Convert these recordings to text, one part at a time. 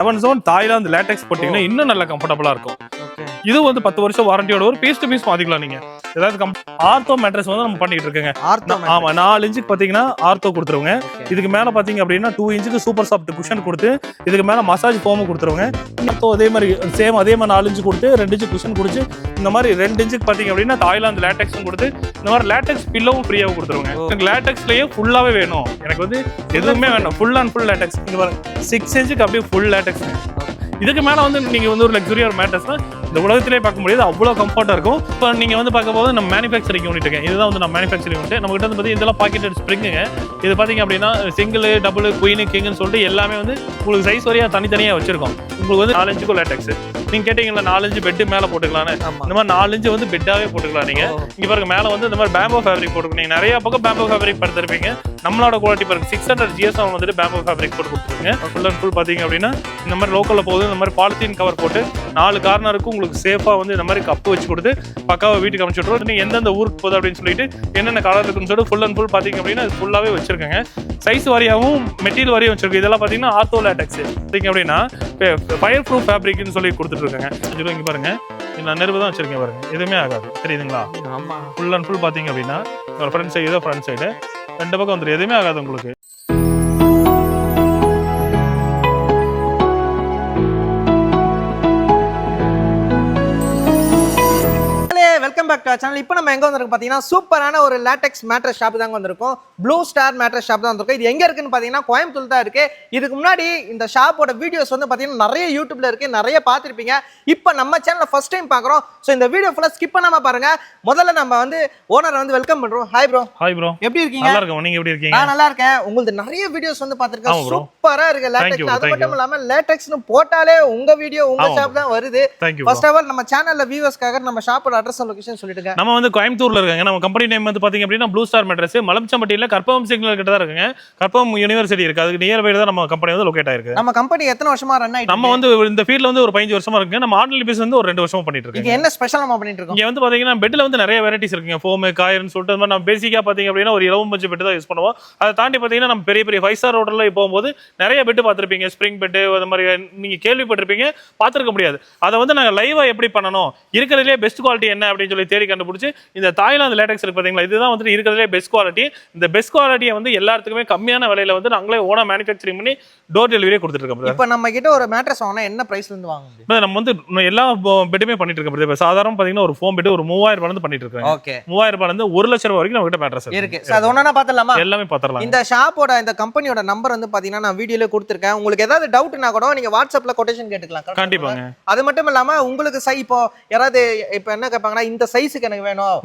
Seven zone Thailand LaTeX போட்டீங்கன்னா இன்னும் நல்ல கம்ஃபர்டபுளா இருக்கும். இது வந்து பத்து வருஷம் வாரண்டியோட ஒரு பீஸ் டு பீஸ் மாத்திக்கலாம் நீங்க. ஏதாவது ஆர்த்தோ மேட்ரஸ் வந்து நம்ம பண்ணிட்டு இருக்கோங்க. ஆமா நாலு இன்ச்சுக்கு பாத்தீங்கன்னா ஆர்த்தோ கொடுத்துருவோங்க. இதுக்கு மேல பாத்தீங்க அப்படின்னா டூ இன்ச்சுக்கு சூப்பர் சாஃப்ட் குஷன் கொடுத்து இதுக்கு மேல மசாஜ் ஃபோமும் கொடுத்துருவாங்க. ஆர்த்தோ அதே மாதிரி சேம் அதே மாதிரி நாலு இன்ச்சு கொடுத்து ரெண்டு இன்ச்சு குஷன் கொடுத்து இந்த மாதிரி ரெண்டு இன்ச்சுக்கு பாத்தீங்க அப்படின்னா தாய்லாந்து லேட்டெக்ஸும் கொடுத்து இந்த மாதிரி லேட்டெக்ஸ் பில்லவும் ஃப்ரீயாகவும் கொடுத்துருவாங்க. எனக்கு லேட்டெக்ஸ்லயே ஃபுல்லாவே வேணும். எனக்கு வந்து எதுவுமே வேணும் ஃபுல் அண்ட் ஃபுல் லேட்டெக்ஸ் இங்க பாருங்க. சிக்ஸ் இன்ச்சுக்கு அப்படியே ஃபுல் லேட்டெக்ஸ் இதுக்கு மேலே வந்து நீங்கள் வந்து ஒரு லக்ஸுரியான மேட்டர்ஸ்னா இந்த உலகத்திலே பார்க்க முடியாது. அவ்வளோ கம்ஃபர்ட்டாக இருக்கும். இப்போ நீங்கள் வந்து பார்க்க போது நம்ம மேனுஃபேக்சரிங் யூனிட் இருக்கேன் இதுதான் வந்து நம்ம மேனுஃபேக்சரிங் யூனிட் நம்ம கிட்ட வந்து பார்த்தீங்கன்னா இதெல்லாம் பாக்கெட்டட் ஸ்ப்ரிங்குங்க இது பார்த்தீங்க அப்படின்னா சிங்கிள் டபுள் குயின் கிங்னு சொல்லிட்டு எல்லாமே வந்து உங்களுக்கு சைஸ் வரையா தனித்தனியாக வச்சிருக்கோம். உங்களுக்கு வந்து நாலஞ்சுக்கும் லேட்டக்ஸ் நீங்க கேட்டீங்களா நாலஞ்சு பெட்டு மேலே போட்டுக்கலாம்னு. இந்த மாதிரி நாலஞ்சு வந்து பெட்டாவே போட்டுக்கலாம் நீங்க. இங்க பாருங்க மேல வந்து இந்த மாதிரி பேம்போ ஃபேப்ரிக் போட்டுருக்கீங்க நீங்க நிறைய பக்கம் பேம்போ ஃபேப்ரிக் படுத்திருப்பீங்க. நம்மளோட குவாலிட்டி பாருங்க சிக்ஸ் ஹண்ட்ரட் ஜிஎஸ்எம் வந்துட்டு பேம்போ ஃபேப்ரிக் போட்டு கொடுத்துருங்க. ஃபுல் அண்ட் ஃபுல் பாத்தீங்க அப்படின்னா இந்த மாதிரி லோக்கல்ல போகுது. இந்த மாதிரி பாலித்தீன் கவர் போட்டு நாலு கார்னருக்கும் உங்களுக்கு சேஃபா வந்து இந்த மாதிரி கப்பு வச்சு கொடுத்து பக்காவா வீட்டுக்கு அமைச்சு விட்ருவோம் நீங்க எந்தெந்த ஊருக்கு போகுது அப்படின்னு சொல்லிட்டு என்னென்ன கலர் இருக்குன்னு சொல்லிட்டு ஃபுல் அண்ட் ஃபுல் பாத்தீங்க அப்படின்னா இது ஃபுல்லாவே வச்சிருக்காங்க. சைஸ் வாரியாகவும் மெட்டீரியல் வாரியும் வச்சிருக்கு இதெல்லாம் பாத்தீங்கன்னா ஆர்த்தோ லேட்டக்ஸ் பாத்தீங்க அப்படின்னா ஃபயர் ப்ரூஃப் ஃபேப்ரிக்னு சொல்லி கொடுத்துட்டு இருக்காங்க இங்க பாருங்க. இது நான் நெருப்பு தான் வச்சிருக்கேன் பாருங்க. எதுவுமே ஆகாது. தெரியுதுங்களா? ஆமா. ஃபுல் அண்ட் ஃபுல் பாத்தீங்க அப்படின்னா ஒரு ஃப்ரண்ட் சைடு ஃப்ரண்ட் சைடு ரெண்டு பக்கம் வந்துடும் எதுவுமே ஆகாது உங்களுக்கு. பேக் சேனல் இப்போ நம்ம எங்க வந்திருக்கோம் பாத்தீங்கன்னா சூப்பரான ஒரு லேட்டெக்ஸ் மேட்ரஸ் ஷாப் தாங்க வந்திருக்கோம். ப்ளூ ஸ்டார் மேட்ரஸ் ஷாப் தான் வந்திருக்கோம். இது எங்க இருக்குன்னு பாத்தீங்கன்னா கோயம்புத்தூர் தான் இருக்கு. இதுக்கு முன்னாடி இந்த ஷாப்போட வீடியோஸ் வந்து பாத்தீங்கன்னா நிறைய யூடியூப்ல இருக்கு. நிறைய பார்த்திருப்பீங்க இப்போ நம்ம சேனல்ல ஃபர்ஸ்ட் டைம் பார்க்குறோம் ஸோ இந்த வீடியோ ஃபுல்லாக ஸ்கிப் பண்ணாம பாருங்க. முதல்ல நம்ம வந்து ஓனரை வந்து வெல்கம் பண்றோம். ஹாய் ப்ரோ ஹாய் ப்ரோ எப்படி இருக்கீங்க? நல்லா இருக்கும். நீங்க எப்படி இருக்கீங்க? நான் நல்லா இருக்கேன். உங்களுக்கு நிறைய வீடியோஸ் வந்து பார்த்திருக்கேன் ஆமா bro. சூப்பரா இருக்கு Thank you, லேட்டெக்ஸ் அது மட்டும் இல்லாம லேட்டெக்ஸ்னு போட்டாலே உங்க வீடியோ உங்க ஆமா ஷாப் தான் வருது. ஃபர்ஸ்ட் ஆஃப் ஆல் நம்ம சேனல்ல வியூவர்ஸ்க்காக நம்ம ஷாப்போட அட்ரஸ் சொல்லிட்டுங்க. நம்ம வந்து கோயம்புத்தூர்ல இருக்காங்க. நம்ம கம்பெனி நேம் வந்து பாத்தீங்க அப்படின்னா ப்ளூ ஸ்டார் மெட்ரஸ் மலம்சம்பட்டியில கற்பகம் சிக்னல் கிட்ட தான் இருக்குங்க. கற்பகம் யூனிவர்சிட்டி இருக்கு. அதுக்கு நியர் பை தான் நம்ம கம்பெனி வந்து லொகேட் ஆயிருக்கு. நம்ம கம்பெனி எத்தனை வருஷமா ரன் ஆயிட்டு நம்ம வந்து இந்த ஃபீல்ட்ல வந்து ஒரு பதினஞ்சு வருஷமா இருக்கு நம்ம ஆன்லைன் பிசினஸ் வந்து ஒரு ரெண்டு வருஷமா பண்ணிட்டு இருக்கு? இருக்கோம் என்ன ஸ்பெஷல் நம்ம பண்ணிட்டு இருக்கோம்? இங்க வந்து பாத்தீங்கன்னா பெட்ல வந்து நிறைய வெரைட்டிஸ் இருக்குங்க. ஃபோம் காயர்னு சொல்லிட்டு அந்த மாதிரி நம்ம பேசிக்கா பாத்தீங்க அப்படின்னா ஒரு இலவம் பட்ஜெட் பெட் தான் யூஸ் பண்ணுவோம். அதை தாண்டி பாத்தீங்கன்னா நம்ம பெரிய பெரிய ஃபைவ் ஸ்டார் ஹோட்டல்ல போகும்போது நிறைய பெட் பார்த்திருப்பீங்க ஸ்ப்ரிங் பெட் அந்த மாதிரி நீங்க கேள்விப்பட்டிருப்பீங்க. பார்த்திருக்க முடியாது. அதை வந்து நாங்க லைவா எப்படி பண்ணணும்? இருக்கிறதுலே பெஸ்ட் குவாலிட்டி என்ன அப்படின்னு சொல்லி தேடி கண்டுபிடிச்சு இந்த தாய்லாந்து லேட்டக்ஸ் இருக்கு பாத்தீங்களா? இதுதான் வந்து இருக்கிறதுலே பெஸ்ட் குவாலிட்டி இந்த பெஸ்ட் குவாலிட்டியை வந்து எல்லாத்துக்குமே கம்மியான விலையில வந்து நாங்களே ஓனா மேனுஃபேக்சரிங் பண்ணி டோர் டெலிவரியே கொடுத்துட்டு இருக்கோம் brother. இப்போ நம்ம கிட்ட ஒரு மேட்ரஸ் வாங்கினா என்ன பிரைஸ்ல இருந்து வாங்க நம்ம வந்து எல்லா பெட்டுமே பண்ணிட்டு இருக்கோம். இப்ப சாதாரண பாத்தீங்கன்னா ஒரு ஃபோம் பெட் ஒரு மூவாயிரம் ரூபாய் பண்ணிட்டு இருக்கோம் ஓகே மூவாயிரம் ரூபாயில இருந்து ஒரு லட்சம் ரூபாய் வரைக்கும் நம்ம கிட்ட மேட்ரஸ் இருக்கு. அது ஒண்ணா பாத்துலாமா எல்லாமே பாத்திரலாம் இந்த ஷாப்போட இந்த கம்பெனியோட நம்பர் வந்து பாத்தீங்கன்னா நான் வீடியோல கொடுத்துருக்கேன். உங்களுக்கு ஏதாவது டவுட்னா கூட நீங்க வாட்ஸ்அப்ல கொட்டேஷன் கேட்டுக்கலாம்? கண்டிப்பாங்க. அது மட்டும் இல்லாம உங்களுக்கு சை இப்போ யாராவது இப்போ என்ன கேட்பாங்கன்னா இந்த சைஸுக்கு எனக்கு வேணும்.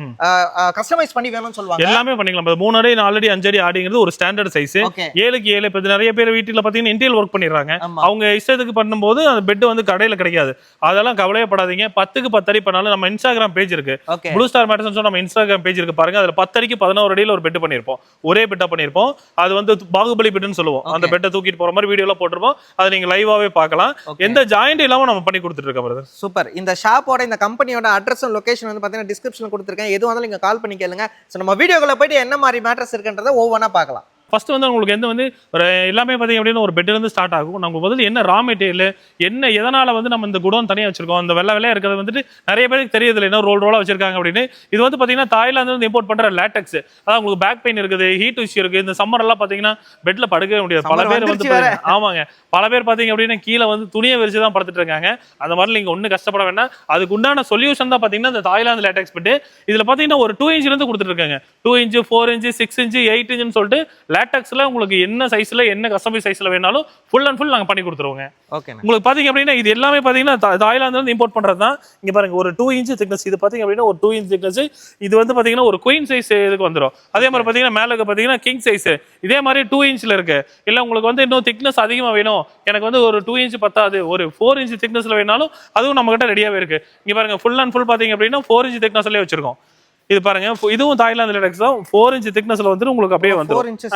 கஸ்டமைஸ் பண்ணி வேணும்னு சொல்லுவாங்க. எல்லாமே பண்ணிக்கலாம். மூணு அடி நாலு அடி அஞ்சு அடி ஆடிங்கிறது ஒரு ஸ்டாண்டர்ட் சைஸ் ஏழுக்கு ஏழு. இப்போ நிறைய பேர் வீட்டுல பாத்தீங்கன்னா இன்டீரியல் ஒர்க் பண்ணிடுறாங்க. அவங்க இஷ்டத்துக்கு பண்ணும்போது அந்த பெட் வந்து கடையில கிடைக்காது. அதெல்லாம் கவலையப்படாதீங்க பத்துக்கு பத்து அடி பண்ணாலும் நம்ம இன்ஸ்டாகிராம் பேஜ் இருக்கு. ப்ளூ ஸ்டார் மேட்டர்ஸ் நம்ம இன்ஸ்டாகிராம் பேஜ் இருக்கு பாருங்க. அதுல பத்து அடிக்கு பதினோரு அடியில ஒரு பெட் பண்ணிருப்போம். ஒரே பெட்டா பண்ணிருப்போம். அது வந்து பாகுபலி பெட்னு சொல்லுவோம். அந்த. பெட்டை தூக்கிட்டு போற மாதிரி வீடியோல போட்டிருப்போம். அதை நீங்க லைவாவே பார்க்கலாம். எந்த ஜாயிண்ட் இல்லாம நம்ம பண்ணி கொடுத்துட்டு இருக்கோம். சூப்பர் இந்த ஷாப்போட இந்த கம்பெனியோட அட்ரஸ் லொகேஷன் வந்து பார்த்தீங்கன்னா டிஸ்கிரிப்ஷனில் கொடுத்துருக்கேன். எது வந்தாலும் நீங்கள் கால் பண்ணி கேளுங்க. ஸோ நம்ம வீடியோக்குள்ளே போயிட்டு என்ன மாதிரி மேட்ரஸ் இருக்குன்றதை ஒவ்வொன்றா பார்க்கலாம். ஃபர்ஸ்ட் வந்து உங்களுக்கு எந்த வந்து ஒரு எல்லாமே பார்த்தீங்க அப்படின்னா ஒரு பெட்ல இருந்து ஸ்டார்ட் ஆகும். நமக்கு முதல்ல என்ன ரா மெட்டீரியல் என்ன எதனால வந்து நம்ம இந்த குடோன் தனியாக வச்சிருக்கோம்? அந்த வெள்ளை வெள்ளையா இருக்கிறது வந்துட்டு நிறைய பேருக்கு தெரியறதில்ல. என்ன ரோல் ரோலா வச்சிருக்காங்க அப்படின்னு. இது வந்து பார்த்தீங்கன்னா தாய்லாந்து இம்போர்ட் பண்ற லேட்டக்ஸ் அதான் உங்களுக்கு பேக் பெயின் இருக்குது ஹீட் இஷ்யூ இருக்கு இந்த சம்மர் எல்லாம் பார்த்தீங்கன்னா பெட்ல படுக்கவே முடியாது. பல பேர் வந்து ஆமாங்க. பல பேர் பார்த்தீங்க அப்படின்னா கீழே வந்து துணியை விரிச்சு தான் படுத்துட்டு இருக்காங்க. அந்த மாதிரி நீங்க ஒன்றும் கஷ்டப்பட வேண்டாம். அதுக்கு உண்டான சொல்யூஷன் தான் பார்த்தீங்கன்னா இந்த தாய்லாந்து லேட்டக்ஸ் பெட்டு இதுல பார்த்தீங்கன்னா ஒரு டூ இன்ச்ல இருந்து கொடுத்துட்டு இருக்காங்க. Two inch four inch six inch eight இன்ச்சுன்னு சொல்லிட்டு லேட்டக்ஸ்ல உங்களுக்கு என்ன சைஸ்ல என்ன கஸ்டமைஸ் சைஸ்ல வேணாலும் ஃபுல் அண்ட் ஃபுல் நாங்க பண்ணி கொடுத்துருவோங்க. ஓகேண்ணா உங்களுக்கு பாத்தீங்க அப்படின்னா இது எல்லாமே பாத்தீங்கன்னா தாய்லாந்துல இருந்து இம்போர்ட் பண்றது தான் இங்க பாருங்க ஒரு டூ இன்ச் திக்னஸ் இது பாத்தீங்க அப்படின்னா ஒரு டூ இன்ச் திக்னஸ் இது வந்து பாத்தீங்கன்னா ஒரு குயின் சைஸ் இதுக்கு வந்துரும். அதே மாதிரி பாத்தீங்கன்னா மேல பாத்தீங்கன்னா கிங் சைஸ் இதே மாதிரி டூ இன்ச்ல இருக்கு. இல்ல உங்களுக்கு வந்து இன்னும் திக்னஸ் அதிகமா வேணும். எனக்கு வந்து ஒரு டூ இன்ச் பத்தாது. ஒரு ஃபோர் இன்ச் திக்னஸ்ல வேணாலும் அதுவும் நம்ம கிட்ட ரெடியாவே இருக்கு. இங்க பாருங்க ஃபுல் அண்ட் ஃபுல் பாத்தீங்க அப்படின்னா ஃபோர் இன்ச் திக்னஸ்லயே வச்சிருக்கோம். இது பாருங்க இதுவும் தாய்லாந்து லிடக்ஸ் தான். ஃபோர் இன்ச் திக்னஸ்ல வந்து உங்களுக்கு அப்படியே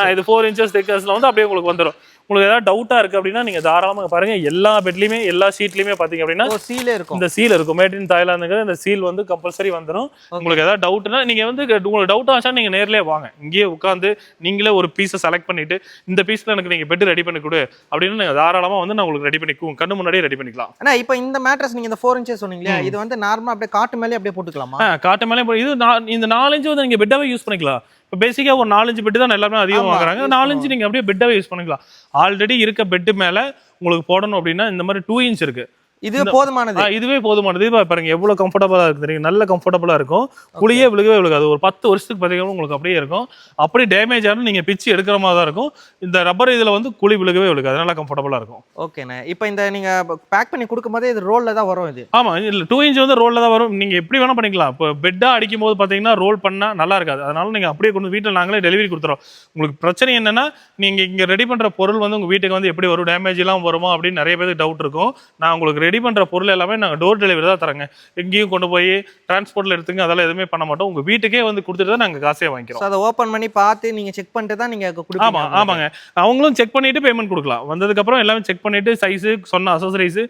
ஆ, இது ஃபோர் இன்ச்சஸ் திக்னஸ்ல வந்து அப்படியே உங்களுக்கு வந்துரும். உங்களுக்கு ஏதாவது டவுட்டா இருக்கு அப்படின்னா நீங்க தாராளமா பாருங்க. எல்லா பெட்லயுமே எல்லா சீட்லயுமே பாத்தீங்க அப்படின்னா சீலே இருக்கும். இந்த சீல் இருக்கும். மேட் இன் தாய்லாந்துங்கிற இந்த சீல் வந்து கம்பல்சரி வந்துடும் உங்களுக்கு ஏதாவது டவுட்னா நீங்க வந்து உங்களுக்கு டவுட் ஆச்சா நீங்க நேர்லயே வாங்க. இங்கேயே உட்காந்து நீங்களே ஒரு பீஸை செலக்ட் பண்ணிட்டு இந்த பீஸ்ல எனக்கு நீங்க பெட் ரெடி பண்ணி கொடு அப்படின்னு நீங்க தாராளமா வந்து நான் உங்களுக்கு ரெடி பண்ணி கண்ணு முன்னாடியே ரெடி பண்ணிக்கலாம். ஆனா இப்போ இந்த மேட்ரஸ் நீங்க இந்த ஃபோர் இன்ச்சஸ் சொன்னீங்க இல்லையா இது வந்து நார்மலா அப்படியே காட்டு மேலே அப்படியே போட்டுக்கலாமா? காட்டு மேலே இது இந்த நாலஞ்சு வந்து நீங்க பெட்டாவே யூஸ் பண்ணிக்கலாம். இப்போ பேசிக்கா ஒரு நாலஞ்சு பெட் தான் எல்லாருமே அதிகம் ஆமா, வாங்குறாங்க. நாலஞ்சு நீங்க அப்படியே பெட்டாவே யூஸ் பண்ணிக்கலாம். ஆல்ரெடி இருக்க பெட் மேல உங்களுக்கு போடணும் அப்படின்னா இந்த மாதிரி டூ இன்ச் இருக்கு. இது போதுமானது. இதுவே போதுமானது. இது பாருங்க எவ்வளவு கம்ஃபர்டபுளா இருக்கு தெரியுங்க. நல்ல கம்ஃபர்டபுளா இருக்கும். குழியே விழுகவே விழுகாது. ஒரு பத்து வருஷத்துக்கு பார்த்தீங்கன்னா உங்களுக்கு அப்படியே இருக்கும். அப்படி டேமேஜ் ஆனா நீங்க பிச்சு எடுக்கிற மாதிரி தான் இருக்கும். இந்த ரப்பர் இதுல வந்து குழி விழுகவே விழுகாது. நல்லா கம்ஃபர்டபுளா இருக்கும். ஓகேண்ணே இப்போ இந்த நீங்க பேக் பண்ணி கொடுக்கும்போதே இது ரோல்ல தான் வரும் இது. ஆமா இல்ல டூ இன்ச் வந்து ரோல்ல தான் வரும். நீங்க எப்படி வேணா பண்ணிக்கலாம். இப்போ பெட்டா அடிக்கும் போது பாத்தீங்கன்னா ரோல் பண்ணா நல்லா இருக்காது. அதனால நீங்க அப்படியே கொண்டு வீட்டில் நாங்களே டெலிவரி கொடுத்துறோம். உங்களுக்கு பிரச்சனை என்னன்னா நீங்க இங்க ரெடி பண்ற பொருள் வந்து உங்க வீட்டுக்கு வந்து எப்படி வரும்? டேமேஜ் எல்லாம் வருமா அப்படின்னு நிறைய பேருக்கு டவுட் இருக்கும். நான் உங்களுக்கு ரெடி பண்ற பொருள் எல்லாமே நாங்க டோர் டெலிவரி தான் தரேங்க எங்கேயும் கொண்டு போய் டிரான்ஸ்போர்ட்ல எடுத்துங்க அதெல்லாம் எதுவுமே பண்ண மாட்டோம். உங்க வீட்டுக்கே வந்து கொடுத்துட்டு தான் நாங்க காசே வாங்கிக்கிறோம். அதை ஓப்பன் பண்ணி பார்த்து நீங்க செக் பண்ணிட்டு தான் நீங்க ஆமா கொடுப்பீங்க ஆமாங்க. அவங்களும் செக் பண்ணிட்டு பேமெண்ட் கொடுக்கலாம். வந்ததுக்கு அப்புறம் எல்லாமே செக் பண்ணிட்டு சைஸ் சொன்ன அசசரிஸ்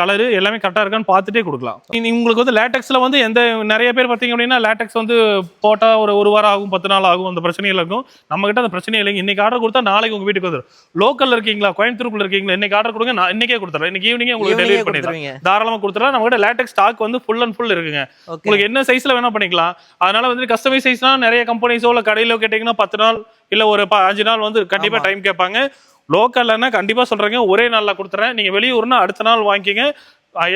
கலர் எல்லாமே கரெக்டா இருக்கான்னு பார்த்துட்டே கொடுக்கலாம். உங்களுக்கு வந்து லேட்டக்ஸ்ல வந்து எந்த நிறைய பேர் பார்த்தீங்க அப்படின்னா லேட்டக்ஸ் வந்து போட்டா ஒரு ஒரு வாரம் ஆகும் பத்து நாள் ஆகும் அந்த பிரச்சனைகள் இருக்கும். நம்ம கிட்ட அந்த பிரச்சனை இல்லைங்க. இன்னைக்கு ஆர்டர் கொடுத்தா நாளைக்கு உங்க வீட்டுக்கு வந்துடும் லோக்கல்ல இருக்கீங்களா? கோயம்புத்தூருக்குள்ள இருக்கீங்களா? இன்னைக்கு ஆர்டர் கொடுங்க நான் இன்னைக்கே கொடுத்துறேன். இன்னைக்கு ஈவினிங்கே உங்களுக்கு டெலிவரி பண்ணிடலாம் தாராளமா கொடுத்துறேன் நம்ம கிட்ட லேட்டக்ஸ் ஸ்டாக் வந்து ஃபுல் அண்ட் ஃபுல் இருக்குங்க. உங்களுக்கு என்ன சைஸ்ல வேணா பண்ணிக்கலாம். அதனால வந்து கஸ்டமைஸ் சைஸ்னா நிறைய கம்பெனிஸோ இல்ல கடையில கேட்டீங்கன்னா பத்து நாள் இல்ல ஒரு அஞ்சு நாள் வந்து கண்டிப்பா. டைம் கேட்பாங்க. லோக்கல்லன்னா கண்டிப்பா சொல்றேங்க. ஒரே நாள்ல கொடுத்துறேன். நீங்க வெளியூர்னா அடுத்த நாள் வாங்கிக்கங்க.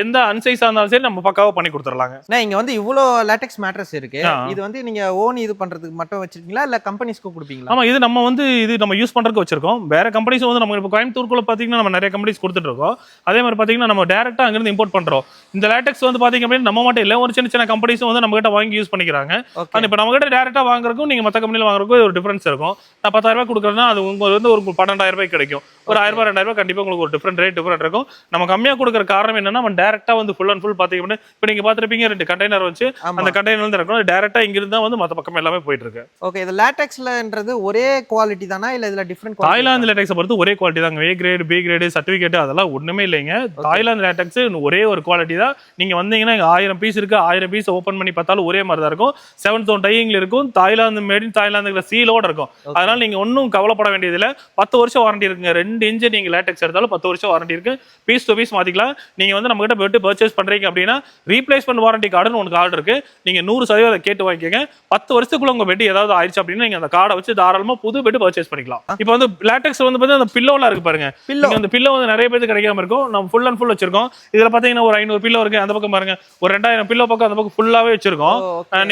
எந்த அன்சைஸா இருந்தாலும் சரி நம்ம பக்காவா பண்ணி கொடுத்துடலாங்க. அண்ணா, இங்க வந்து இவ்வளோ லேட்டெக்ஸ் மேட்ரஸ் இருக்கு. இது வந்து நீங்க ஓன் இது பண்றதுக்கு மட்டும் வச்சிருக்கீங்களா? இல்ல கம்பெனிஸ்க்கு கொடுப்பீங்களா? ஆமா இது நம்ம வந்து இது நம்ம யூஸ் பண்றதுக்கு வச்சிருக்கோம். வேற கம்பெனிஸ் வந்து நம்ம இப்போ கோயம்புத்தூருக்குள்ள பாத்தீங்கன்னா நம்ம நிறைய கம்பெனிஸ் கொடுத்துட்டு இருக்கோம் அதே மாதிரி பாத்தீங்கன்னா நம்ம டேரக்டா அங்கிருந்து இம்போர்ட் பண்றோம். இந்த லேட்டெக்ஸ் வந்து பாத்தீங்க அப்படின்னா நம்ம மட்டும் இல்ல ஒரு சின்ன சின்ன கம்பெனிஸும் வந்து நம்ம கிட்ட வாங்கி யூஸ் பண்ணிக்கிறாங்க. ஓகே ஆனா இப்போ நம்ம கிட்ட டேரக்டா வாங்குறதுக்கும் நீங்க மத்த கம்பெனில வாங்குறதுக்கும் ஒரு டிஃபரன்ஸ் இருக்கும். நான் பத்தாயிரம் ரூபாய் கொடுக்குறேன்னா அது உங்களுக்கு வந்து ஒரு பன்னெண்டாயிரம் ரூபாய் கிடைக்கும். ஒரு ஆயிரம் ரூபாய் ரெண்டாயிரம் ரூபாய் கண்டிப்பா உங்களுக்கு ஒரு டிஃபரெண்ட் ரேட் டிஃபரெண்ட் இருக்கும். நம்ம கம்மியா கொடுக்குற காரணம் என்னன்னா நம்ம டேரக்டா வந்து ஃபுல் அண்ட் ஃபுல் பாத்தீங்க அப்படின்னா இப்போ நீங்க பாத்துருப்பீங்க ரெண்டு கண்டெய்னர் வச்சு அந்த கண்டெய்னர் வந்து இருக்கும் டேரக்டா இங்கிருந்து தான் வந்து மத்த பக்கம் எல்லாமே போயிட்டு இருக்கு ஓகே இது லேட்டெக்ஸ்லன்றது ஒரே குவாலிட்டி தானா? இல்ல இதுல டிஃப்ரெண்ட் தாய்லாந்து லேட்டெக்ஸை பொறுத்து ஒரே குவாலிட்டி தாங்க. A grade B grade certificate அதெல்லாம் ஒண்ணுமே இல்லைங்க. தாய்லாந்து லேட்டெக்ஸ் ஒரே ஒரு குவாலிட்டி தான். நீங்க வந்தீங்கன்னா ஆயிரம் பீஸ் இருக்கு. ஆயிரம் பீஸ் ஓப்பன் பண்ணி பார்த்தாலும் ஒரே மாதிரி தான் இருக்கும். செவன் தௌன் டையிங்ல இருக்கும். தாய்லாந்து மேட் இன் தாய்லாந்துங்கிற சீலோட இருக்கும். அதனால நீங்க ஒன்றும் கவலைப்பட வேண்டியதில்ல. பத்து வருஷம் வாரண்டி இருக்குங்க. ரெண்டு இன்ச்சு நீங்க லேட்டெக்ஸ் எடுத்தாலும் பத்து வருஷம் வாரண்டி இருக்கு. பீஸ் டு பீஸ் மாத்திக்கலாம். நீங்க வந்து நம்ம கிட்ட போயிட்டு பர்ச்சேஸ் பண்றீங்க அப்படின்னா ரீப்ளேஸ்மெண்ட் வாரண்டி கார்டுன்னு உனக்கு கார்டு இருக்கு. நீங்க நூறு சதவீதம் கேட்டு வாங்கிக்கோங்க. பத்து வருஷத்துக்குள்ள உங்க பெட் ஏதாவது ஆயிடுச்சு அப்படின்னா நீங்க அந்த கார்டை வச்சு தாராளமா புது பெட் பர்ச்சேஸ் பண்ணிக்கலாம். இப்போ வந்து லேட்டெக்ஸ் வந்து பார்த்தீங்கன்னா அந்த பில்லோலாம் இருக்கு பாருங்க. பில்லோ அந்த பில்லோ வந்து நிறைய பேருக்கு கிடைக்காம இருக்கும். நம்ம ஃபுல் அண்ட் ஃபுல் வச்சிருக்கோம். இதுல பாத்தீங்கன்னா ஒரு ஐநூறு பில்லோ இருக்கு. அந்த பக்கம் பாருங்க. ஒரு ரெண்டாயிரம் பில்லோ பக்கம் அந்த பக்கம் ஃபுல்லாவே வச்சிருக்கோம்.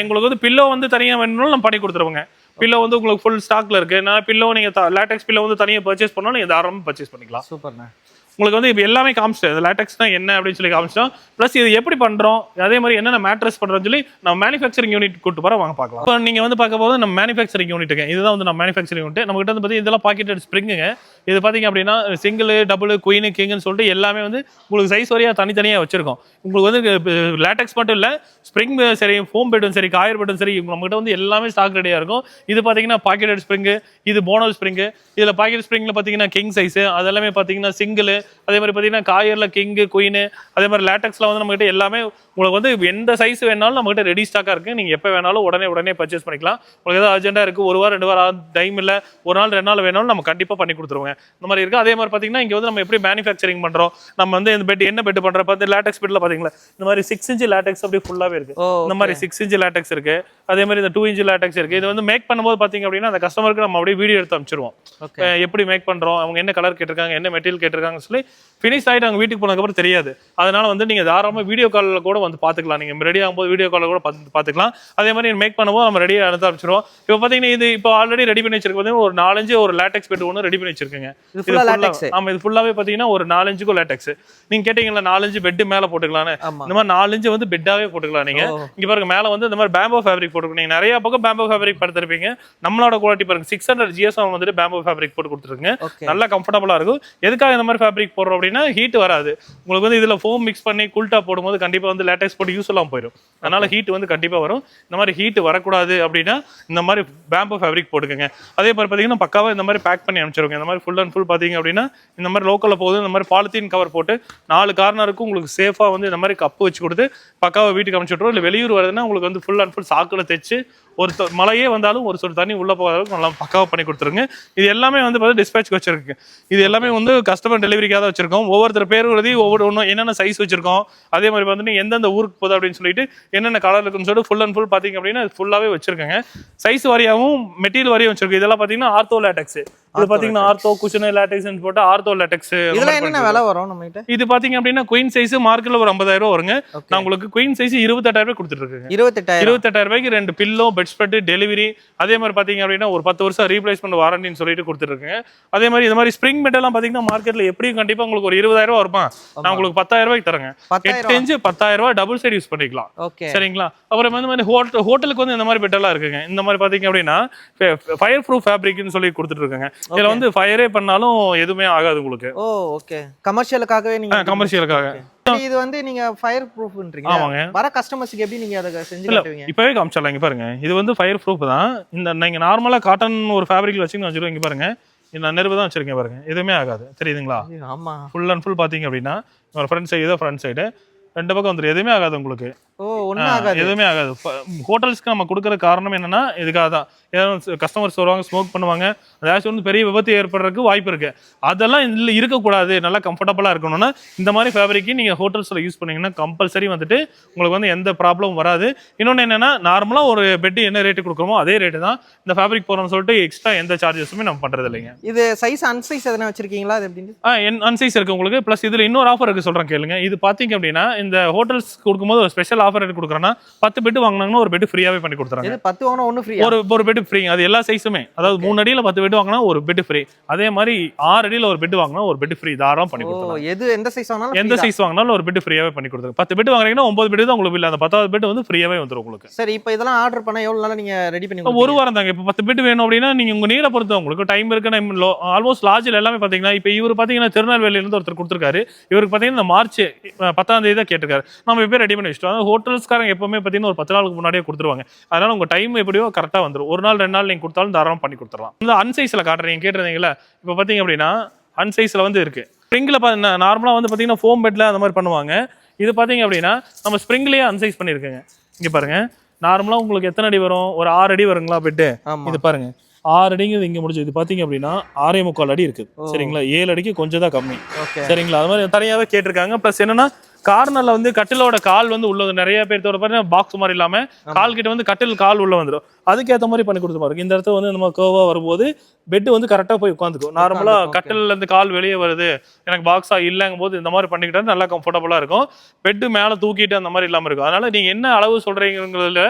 உங்களுக்கு வந்து பில்லோ வந்து தனியா வேணும்னாலும் நம்ம பண்ணி கொடுத்துருவோங்க. பில்லோ வந்து உங்களுக்கு ஃபுல் ஸ்டாக்ல இருக்கு. நான் பில்லோ நீங்க லேட்டெக்ஸ் பில்லோ வந்து தனியா பர்ச்சேஸ் பண்ணாலும் நீங்க தாராளமா பர்ச்சேஸ் பண்ணிக்கலாம். சூப்பர்ண்ணா. உங்களுக்கு வந்து இப்போ எல்லாமே காமிச்சிட்டேன். லேட்டெக்ஸ்னா என்ன அப்படின்னு சொல்லி காமிச்சிட்டோம். ப்ளஸ் இது எப்படி பண்றோம்? அதே மாதிரி என்னென்ன மேட்ரஸ் பண்ணுறோம்னு சொல்லி நம்ம மேனுஃபேக்சரிங் யூனிட் கூட்டு போற வாங்க பார்க்கலாம். இப்போ நீங்க வந்து பார்க்க போது நம்ம மேனுஃபேக்சரிங் யூனிட்டுங்க இதுதான் வந்து நம்ம மேனுஃபேக்சரிங் யூனிட் நம்மகிட்ட வந்து பார்த்தீங்கன்னா இதெல்லாம் பாக்கெட்டட் ஸ்ப்ரிங்குங்க இது பார்த்தீங்க அப்படின்னா சிங்கிள் டபுள் குயின் கிங்னு சொல்லிட்டு எல்லாமே வந்து உங்களுக்கு சைஸ் வரையாக தனித்தனியாக வச்சிருக்கோம். உங்களுக்கு வந்து லேட்டக்ஸ் மட்டும் இல்லை ஸ்ப்ரிங் சரி ஃபோம் பெட்டும் சரி காயர் பெட்டும் சரி நம்மகிட்ட வந்து எல்லாமே ஸ்டாக் ரெடியாக இருக்கும். இது பார்த்தீங்கன்னா பாக்கெட் ஸ்ப்ரிங்கு இது போனல் ஸ்ப்ரிங்கு இதில் பாக்கெட் ஸ்ப்ரிங்கில் பார்த்திங்கன்னா கிங் சைஸு அதெல்லாமே பார்த்தீங்கன்னா சிங்கிள் அதே மாதிரி பார்த்தீங்கன்னா காயரில் கிங் குயின் அதே மாதிரி லேட்டக்ஸில் வந்து நம்மகிட்ட எல்லாமே உங்களுக்கு வந்து எந்த சைஸ் வேணாலும் நம்மகிட்ட ரெடி ஸ்டாக்காக இருக்குது நீங்கள் எப்போ வேணாலும் உடனே உடனே பர்ச்சேஸ் பண்ணிக்கலாம். உங்களுக்கு ஏதாவது அர்ஜென்ட்டாக இருக்குது ஒரு வாரம் ரெண்டு வாரம் டைம் இல்லை ஒரு நாள் ரெண்டு நாள் வேணாலும் நம்ம கண்டிப்பாக பண்ணி கொடுத்துருவோங்க. இந்த மாதிரி இருக்கு. அதே மாதிரி பாத்தீங்கன்னா இங்க வந்து நம்ம எப்படி மேனுஃபேக்சரிங் பண்றோம்? நம்ம வந்து இந்த பெட் என்ன பெட் பண்றோம்? பார்த்து லேட்டக்ஸ் பெட்ல பாத்தீங்களா? இந்த மாதிரி சிக்ஸ் இன்ச் லேட்டக்ஸ் அப்படியே ஃபுல்லாவே இருக்கு. ஓ இந்த மாதிரி சிக்ஸ் இன்ச் லேட்டக்ஸ் இருக்கு. அதே மாதிரி இந்த டூ இன்ச் லேட்டக்ஸ் இருக்கு. இது வந்து மேக் பண்ணும்போது பாத்தீங்க அப்படின்னா அந்த கஸ்டமருக்கு நம்ம அப்படியே வீடியோ எடுத்து அஹ் எப்படி மேக் பண்றோம்? அவங்க என்ன கலர் கேட்டிருக்காங்க? என்ன மெட்டீரியல் கேட்டிருக்காங்கன்னு சொல்லி ஃபினிஷ் ஆயிட்டு அவங்க வீட்டுக்கு போனதுக்கப்புறம் தெரியாது. அதனால வந்து நீங்க தாராளமா வீடியோ காலில் கூட வந்து பாத்துக்கலாம். நீங்க ரெடி ஆகும்போது வீடியோ காலில் கூட பார்த்து பாத்துக்கலாம். அதே மாதிரி மேக் பண்ணும்போது நம்ம ரெடியாக அனுப்பிச்சிருவோம். இப்போ பாத்தீங்கன்னா இது இப்போ ஆல்ரெடி ரெடி பண்ணி வச்சிருக்க பாத்தீங்கன்னா ஒரு நாலஞ்சு ஒரு லேட்டெக்ஸ் பெட் ஒன்று ரெடி பண்ணி வச்சிருக்கேங்க. இது லேட்டெக்ஸ் ஆமா இது ஃபுல்லாவே பாத்தீங்கன்னா ஒரு நாலஞ்சுக்கும் லேட்டெக்ஸ் நீங்க கேட்டீங்களா நாலஞ்சு பெட் மேல போட்டுக்கலாம்னு இந்த மாதிரி நாலஞ்சு வந்து பெட்டாவே போட்டுக்கலாம் நீங்க. இங்க பாருங்க மேல வந்து இந்த மாதிரி பேம்போ ஃபேப்ரிக் போட்டுருக்கோம் நீங்க நிறைய பக்கம் பேம்போ ஃபேப்ரிக் படுத்திருப்பீங்க. நம்மளோட குவாலிட்டி பாருங்க சிக்ஸ் ஹண்ட்ரட் ஜிஎஸ்எம் வந்துட்டு பேம்போ ஃபேப்ரிக் போட்டு கொடுத்துருங்க நல்லா கம்ஃபர்டபுளா இருக்கும். எதுக்காக இந்த மாதிரி ஃபேப்ரிக் போடுறோம் அப்படின்னா ஹீட் வராது. உங்களுக்கு வந்து இதுல ஃபோம் மிக்ஸ் பண்ணி கூல்டா போடும்போது கண்டிப்பா வந்து லேட்டெக்ஸ் போட்டு யூஸ் எல்லாம் போயிடும் அதனால ஹீட் வந்து கண்டிப்பா வரும். இந்த மாதிரி ஹீட் வரக்கூடாது அப்படின்னா இந்த மாதிரி பேம்போ ஃபேப்ரிக் போட்டுக்கோங்க. அதே மாதிரி பாத்தீங்கன்னா பக்காவா இந்த மாதிரி பேக் பண்ணி அனுப்பிச்சிருங்க இந்த மாதிரி ஃபுல் அண்ட் ஃபுல் பார்த்தீங்க அப்படின்னா இந்த மாதிரி லோக்கலில் போகுது இந்த மாதிரி பாலித்தீன் கவர் போட்டு நாலு கார்னருக்கும் உங்களுக்கு சேஃபாக வந்து இந்த மாதிரி கப்பு வச்சு கொடுத்து பக்காவை வீட்டுக்கு அனுப்பிச்சு விட்ருவோம் இல்லை வெளியூர் வருதுன்னா உங்களுக்கு வந்து ஃபுல் அண்ட் ஃபுல் சாக்கில் தைச்சு ஒரு மலையே மழையே வந்தாலும் ஒரு சொல் தண்ணி உள்ளே போகாத அளவுக்கு நல்லா பக்காவாக பண்ணி கொடுத்துருங்க. இது எல்லாமே வந்து பார்த்தா டிஸ்பேச் வச்சிருக்கு இது எல்லாமே வந்து கஸ்டமர் டெலிவரிக்காக தான் வச்சிருக்கோம். ஒவ்வொருத்தர் பேர் எழுதி ஒவ்வொரு ஒன்றும் என்னென்ன சைஸ் வச்சிருக்கோம். அதே மாதிரி பார்த்தீங்கன்னா எந்தெந்த ஊருக்கு போகுது அப்படின்னு சொல்லிட்டு என்னென்ன கலர் இருக்குன்னு சொல்லிட்டு ஃபுல் அண்ட் ஃபுல் பார்த்தீங்க அப்படின்னா ஃபுல்லாகவே வச்சிருக்காங்க. சைஸ் வாரியாகவும் மெட்டீரியல் வாரியும் வச்சிருக்கு இதெல்லாம் பார்த்தீங்கன்னா ஆர்த்தோ லேட்டக்ஸ் இது பார்த்தீங்கன்னா ஆர்த்தோ குஷன் லேட்டக்ஸ் போட்டு ஆர்த்தோ லேட்டக்ஸ் இதுல என்னென்ன விலை வரும் நம்ம கிட்ட? இது பாத்தீங்க அப்படின்னா குயின் சைஸ் மார்க்கெட்ல ஒரு 50000 ரூபா வருங்க. நான் உங்களுக்கு குயின் சைஸ் இருபத்தெட்டாயிரம் ரூபாய் கொடுத்துட்டு இருக்கேன் இருபத்தெட்டாயிரம். இருபத்தெட்டாயிரம் ரூபாய்க்கு ரெண்டு பில்லோ பெட் ஸ்பெட் டெலிவரி அதே மாதிரி பாத்தீங்க அப்படின்னா ஒரு பத்து வருஷம் ரீப்ளேஸ்மெண்ட் வாரண்டின்னு சொல்லிட்டு கொடுத்துருக்கேங்க அதே மாதிரி இந்த மாதிரி ஸ்ப்ரிங் மெட்டெல்லாம் பாத்தீங்கன்னா மார்க்கெட்ல எப்படியும் கண்டிப்பா உங்களுக்கு ஒரு இருபதாயிரம் ரூபாய் வருமா? நான் உங்களுக்கு பத்தாயிரம் ரூபாய்க்கு தரேங்க. எட்டு இன்ச்சு பத்தாயிரம் ரூபாய் டபுள் சைடு யூஸ் பண்ணிக்கலாம். சரிங்களா? அப்புறம் வந்து மாதிரி ஹோட்டல் ஹோட்டலுக்கு வந்து இந்த மாதிரி பெட்டெல்லாம் இருக்குங்க. இந்த மாதிரி பாத்தீங்க அப்படின்னா ஃபயர் ப்ரூஃப் ஃபேப்ரிக்னு சொல்லி கொடுத்துட்டு இருக்காங்க. இதுல வந்து ஃபயரே பண்ணாலும் எதுவுமே ஆகாது உங்களுக்கு. ஓ ஓகே கமர்ஷியலுக்காகவே நீங்க கமர்ஷியலுக்காக இது வந்து நீங்க ஃபயர் ப்ரூஃப்ன்றீங்க ஆமாங்க. வர கஸ்டமர்ஸ்க்கு எப்படி நீங்க அதை செஞ்சு காட்டுவீங்க இப்பவே காமிச்சிடலாம் இங்க பாருங்க. இது வந்து ஃபயர் ப்ரூஃப் தான். இந்த நீங்க நார்மலா காட்டன் ஒரு ஃபேப்ரிக்ல வச்சுக்கணும் வச்சிருக்கோம் இங்க பாருங்க. இது நான் நெருப்பு தான் வச்சிருக்கேன் பாருங்க. எதுவுமே ஆகாது. தெரியுதுங்களா? ஆமா. ஃபுல் அண்ட் ஃபுல் பாத்தீங்க அப்படின்னா ஃப்ரண்ட் சைடு தான் ஃப்ரண்ட் சைடு ரெண்டு பக்கம் வந்துடும் எதுவுமே ஆகாது உங்களுக்கு. எதுவுமே ஆகாது. ஹோட்டல்ஸ்க்கு நம்ம கொடுக்குற காரணம் என்னன்னா இதுக்காக தான். ஏதாவது கஸ்டமர்ஸ் வருவாங்க ஸ்மோக் பண்ணுவாங்க ஏதாச்சும் வந்து பெரிய விபத்து ஏற்படுறதுக்கு வாய்ப்பு இருக்கு. அதெல்லாம் இதில் இருக்கக்கூடாது. நல்லா கம்ஃபர்டபுளாக இருக்கணும்னா இந்த மாதிரி ஃபேப்ரிக்கு நீங்கள் ஹோட்டல்ஸில் யூஸ் பண்ணீங்கன்னா கம்பல்சரி வந்துட்டு உங்களுக்கு வந்து எந்த ப்ராப்ளம் வராது. இன்னொன்று என்னன்னா நார்மலாக ஒரு பெட்டு என்ன ரேட்டு கொடுக்குறோமோ அதே ரேட்டு தான் இந்த ஃபேப்ரிக் போகிறோம்னு சொல்லிட்டு எக்ஸ்ட்ரா எந்த சார்ஜஸுமே நம்ம பண்ணுறது இல்லைங்க. இது சைஸ் அன்சைஸ் எதனா வச்சிருக்கீங்களா? அது எப்படின்னு? ஆ என் அன்சைஸ் இருக்கு உங்களுக்கு. ப்ளஸ் இதில் இன்னொரு ஆஃபர் இருக்கு சொல்கிறேன் கேளுங்க. இது பார்த்தீங்க அப்படின்னா இந்த ஹோட்டல்ஸ் கொடுக்கும்போது ஒரு ஸ்பெஷல் ஆஃபர் எடுத்து கொடுக்குறேன்னா பத்து பெட்டு வாங்கினாங்கன்னா ஒரு பெட்டு ஃப்ரீயாகவே பண்ணி கொடுத்துறாங்க. பத்து வாங்கினா ஒண்ணு ஃப்ரீயா ஒரு ஒரு பெட் ஃப்ரீ அது எல்லா சைஸுமே அதாவது மூணு அடியில பத்து பெட் வாங்கினா ஒரு பெட் ஃப்ரீ அதே மாதிரி ஆறு அடியில ஒரு பெட் வாங்கினா ஒரு பெட் ஃப்ரீ தாராளம் பண்ணி கொடுத்துருவோம் எது எந்த சைஸ் வாங்கினாலும் எந்த. சைஸ் வாங்கினாலும் ஒரு பெட் ஃப்ரீயாவே பண்ணி கொடுத்துருங்க. பத்து பெட் வாங்குறீங்கன்னா ஒன்பது பெட் தான் உங்களுக்கு இல்லை. அந்த பத்தாவது பெட் வந்து ஃப்ரீயாவே வந்துரும் உங்களுக்கு. சரி இப்போ இதெல்லாம் ஆர்டர் பண்ணா எவ்வளவு நாள் நீங்க ரெடி பண்ணி ஒரு வாரம் தாங்க. இப்போ பத்து பெட் வேணும் அப்படின்னா நீங்க உங்க நீரை பொறுத்து உங்களுக்கு டைம் இருக்கு டைம் ஆல்மோஸ்ட் லாட்ஜில் எல்லாமே பாத்தீங்கன்னா இப்போ இவர் பாத்தீங்கன்னா திருநெல்வேலியில இருந்து ஒருத்தர் கொடுத்துருக்காரு. இவருக்கு பாத்தீங்கன்னா இந்த மார்ச் பத்தாம் தேதி தான் கேட்டிருக்காரு. நம்ம இப்போ ரெடி பண்ணி வச்சிட்டோம். ஹோட்டல்ஸ்காரங்க எப்பவுமே பாத்தீங்கன்னா ஒரு பத்து நாளுக்கு முன்னாடியே கொடுத்துருவாங்க. அதனால உங்க டைம் எப்படியோ கரெக்டாக வந்துரும். ஒரு நாள் ரெண்டு நாள் நீங்க கொடுத்தாலும் தாராளம் பண்ணி கொடுத்துடலாம் இந்த அன்சைஸ்ல காட்டுறேன். நீங்க கேட்டிருந்தீங்களா இப்போ பாத்தீங்க அப்படின்னா அன்சைஸ்ல வந்து இருக்கு. ஸ்ப்ரிங்கில் நார்மலாக வந்து பாத்தீங்கன்னா ஃபோம் பெட்ல அந்த மாதிரி பண்ணுவாங்க. இது பாத்தீங்க அப்படின்னா நம்ம ஸ்ப்ரிங்லேயே அன்சைஸ் பண்ணியிருக்கோங்க இங்க பாருங்க. நார்மலாக உங்களுக்கு எத்தனை அடி வரும்? ஒரு ஆறு அடி வருங்களா பெட்டு இது பாருங்க. ஆறு அடிங்கிறது இங்க முடிஞ்சு இது பாத்தீங்க அப்படின்னா ஆறே முக்கால் அடி இருக்கு. ஓ. சரிங்களா? ஏழு அடிக்கு கொஞ்சம் தான் கம்மி. சரிங்களா? அது மாதிரி தனியாவே கேட்டிருக்காங்க. ப்ளஸ் என்னன்னா கார்னர்ல வந்து கட்டிலோட கால் வந்து உள்ள நிறைய பேர்த்தோட பாத்தீங்கன்னா பாக்ஸ் மாதிரி இல்லாம கால் கிட்ட வந்து கட்டில் கால் உள்ள வந்துடும் அதுக்கேற்ற மாதிரி பண்ணி கொடுத்து பாருங்க. இந்த இடத்துல வந்து நம்ம கேர்வா வரும்போது பெட் வந்து கரெக்டா போய் உட்காந்துக்கும். நார்மலா. கட்டில்ல இருந்து கால் வெளியே வருது. எனக்கு பாக்ஸா இல்லைங்கும் போது இந்த மாதிரி பண்ணிக்கிட்டா நல்லா கம்ஃபர்டபுளா இருக்கும். பெட் மேல தூக்கிட்டு அந்த மாதிரி இல்லாம இருக்கும். அதனால நீங்க என்ன அளவு சொல்றீங்கிறதுல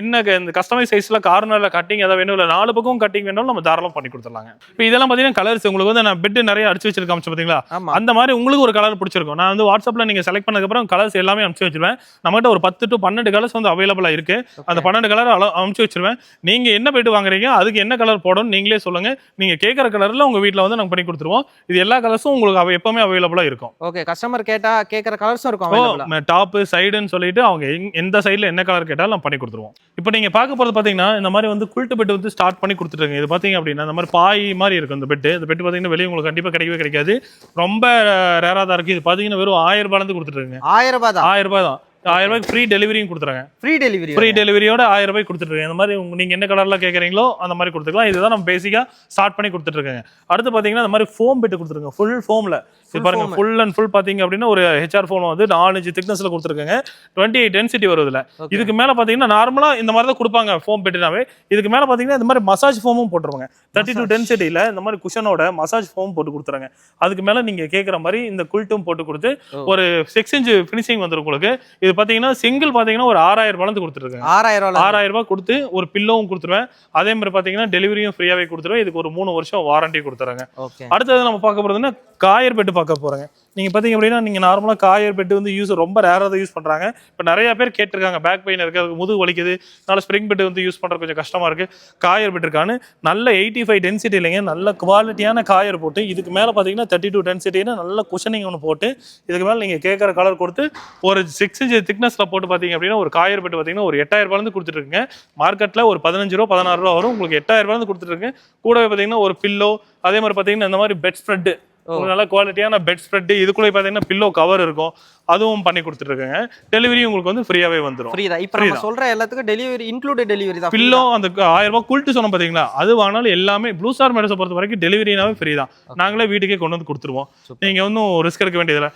என்ன இந்த கஸ்டமைஸ் சைஸ்ல கார்னர்ல கட்டிங் எதாவது வேணும் இல்ல நாலு பக்கம் கட்டிங் வேணாலும் நம்ம தாராளம் பண்ணி கொடுத்துடலாங்க. இப்போ இதெல்லாம் பாத்தீங்கன்னா கலர்ஸ் உங்களுக்கு வந்து நான் பெட் நிறைய அடிச்சு வச்சிருக்கேன் பாத்தீங்களா? அந்த மாதிரி உங்களுக்கு ஒரு கலர் பிடிச்சிருக்கும். நான் வந்து வாட்ஸ்அப்ல நீங்க செலக்ட் பண்ணதுக்கப்புறம் கலர்ஸ் எல்லாமே அனுப்பிச்சு வச்சிருவேன். நம்மகிட்ட ஒரு பத்து டு பன்னெண்டு கலர்ஸ் வந்து அவைலபிளா இருக்கு. அந்த பன்னெண்டு கலர் அனுப்பிச்சு வச்சிருவேன். நீங்க என்ன பெட் வாங்குறீங்க அதுக்கு என்ன கலர் போடணும் நீங்களே சொல்லுங்க. நீங்க கேட்குற கலர்ல உங்க வீட்ல வந்து நாங்க பண்ணி கொடுத்துருவோம். இது எல்லா கலர்ஸும் உங்களுக்கு அவ- எப்பவுமே அவைலபிளா இருக்கும். ஓகே கஸ்டமர் கேட்டா கேக்குற கலர்ஸும் இருக்கும் available-ஆ. டாப் சைடுன்னு சொல்லிட்டு அவங்க எந்த சைடுல என்ன கலர் கேட்டாலும் நம்ம பண்ணி கொடுத்துருவோம். இப்போ நீங்க பார்க்க போறது பாத்தீங்கன்னா இந்த மாதிரி வந்து குல்ட்டு பெட் வந்து ஸ்டார்ட் பண்ணி கொடுத்துருங்க இது பாத்தீங்க அப்படின்னா இந்த மாதிரி பாய் மாதிரி இருக்கும் இந்த பெட் இந்த பெட் பாத்தீங்கன்னா வெளியே உங்களுக்கு கண்டிப்பா கிடைக்கவே கிடைக்காது. ரொம்ப ரேரா தான் இருக்கு. இது பாத்தீங்கன்னா வெறும் ஆயிரம் ரூபாயில இருந்து கொடுத்துருங்க ஆயிரம் ரூபாய் தான். ஆயிரம் ரூபாய் தான். ஆயிரம் ரூபாய்க்கு ஃப்ரீ டெலிவரியும் கொடுத்துறாங்க. ஃப்ரீ டெலிவரி ஃப்ரீ டெலிவரியோட ஆயிரம் ரூபாய் கொடுத்துட்ருக்கேன் இந்த மாதிரி உங்க நீங்க என்ன கலர்ல கேட்குறீங்களோ அந்த மாதிரி கொடுத்துக்கலாம். இதுதான் நம்ம பேசிக்கா ஸ்டார்ட் பண்ணி கொடுத்துட்ருக்கேங்க அடுத்து பாத்தீங்கன்னா இந்த மாதிரி ஃபோம் பெட் கொடுத்துருங்க ஃபுல் ஃபோம்ல இது பாருங்க. ஃபுல் அண்ட் ஃபுல் பாத்தீங்க அப்படின்னா ஒரு ஹெச்ஆர் ஃபோன் வந்து நாலு இன்ச்சு திக்னஸ்ல கொடுத்துருக்கேங்க. Twenty eight density Okay. இதுக்கு மேல பாத்தீங்கன்னா நார்மலா இந்த மாதிரி தான் கொடுப்பாங்க ஃபோம் பெட்டுனாவே இதுக்கு மேல பாத்தீங்கன்னா இந்த மாதிரி மசாஜ் ஃபோமும் போட்டுருவாங்க. தேர்ட்டி டூ டென்சிட்டியில இந்த மாதிரி குஷனோட மசாஜ் ஃபோம் போட்டு கொடுத்துறாங்க. அதுக்கு மேல நீங்க கேட்குற மாதிரி இந்த குல்ட்டும் போட்டு கொடுத்து. ஒரு சிக்ஸ் இன்ச் ஃபினிஷிங் வந்துரும் உங்களுக்கு. இது பாத்தீங்கன்னா சிங்கிள் பாத்தீங்கன்னா ஒரு ஆறாயிரம் ரூபாய் கொடுத்துருக்காங்க ஆறாயிரம் ரூபாய் ஆறாயிரம் ரூபாய் கொடுத்து ஒரு பில்லோவும் கொடுத்துருவேன். அதே மாதிரி பாத்தீங்கன்னா டெலிவரியும் ஃப்ரீயாவே கொடுத்துருவேன். இதுக்கு ஒரு மூணு வருஷம் வாரண்டி கொடுத்துறாங்க அடுத்தது நம்ம பார்க்க போறதுன்னா காயர் பெட்டு பார்க்க பார்க்க போகிறேங்க நீங்கள் பார்த்தீங்க அப்படின்னா நீங்கள் நார்மலாக காயர் பெட் வந்து யூஸ் ரொம்ப ரேராக தான் யூஸ் பண்ணுறாங்க இப்போ நிறைய பேர் கேட்டிருக்காங்க பேக் பெயின் இருக்குது அதுக்கு முதுகு வலிக்குது அதனால் ஸ்ப்ரிங் பெட் வந்து யூஸ் பண்ணுறது கொஞ்சம் கஷ்டமாக இருக்குது காயர் பெட் இருக்கான்னு நல்ல எயிட்டி ஃபைவ் டென்சிட்டி இல்லைங்க நல்ல குவாலிட்டியான காயர் போட்டு இதுக்கு மேலே பார்த்தீங்கன்னா தேர்ட்டி டூ டென்சிட்டின்னு நல்ல குஷனிங் ஒன்று போட்டு இதுக்கு மேலே நீங்கள் கேட்குற கலர் கொடுத்து ஒரு சிக்ஸ் இன்ச் திக்னஸில் போட்டு பார்த்தீங்க அப்படின்னா ஒரு காயர் பெட் பார்த்தீங்கன்னா ஒரு எட்டாயிரம் வந்து கொடுத்துட்ருக்குங்க மார்க்கெட்டில் ஒரு பதினஞ்சு ரூபா பதினாறு ரூபா வரும் உங்களுக்கு எட்டாயிரம் வந்து கொடுத்துட்ருக்கு கூடவே பார்த்தீங்கன்னா ஒரு பில்லோ அதே மாதிரி பார்த்தீங்கன்னா இந்த மாதிரி பெட் ஸ்ப்ரெட்டு நல்ல குவாலிட்டியான பெட் ஸ்ப்ரெட் இதுக்குள்ளே பார்த்தீங்கன்னா பில்லோ கவர் இருக்கும். அதுவும் பண்ணி கொடுத்துட்ருக்குங்க. டெலிவரி உங்களுக்கு வந்து ஃப்ரீயாகவே வந்துடும் ஃப்ரீ தான். இப்போ நம்ம சொல்ற எல்லாத்துக்கும் டெலிவரி இன்க்ளூடட் டெலிவரி தான் பில்லோ அந்த ஆயிரம் ரூபாய் குல்ட்டு சொன்னோம் பார்த்தீங்களா? அது வாங்கினாலும் எல்லாமே ப்ளூ ஸ்டார் மெடஸை பொறுத்த வரைக்கும் டெலிவரினாவே ஃப்ரீ தான். நாங்களே வீட்டுக்கே கொண்டு வந்து கொடுத்துருவோம். நீங்கள் ஒன்றும் ரிஸ்க் எடுக்க வேண்டியதில்லை.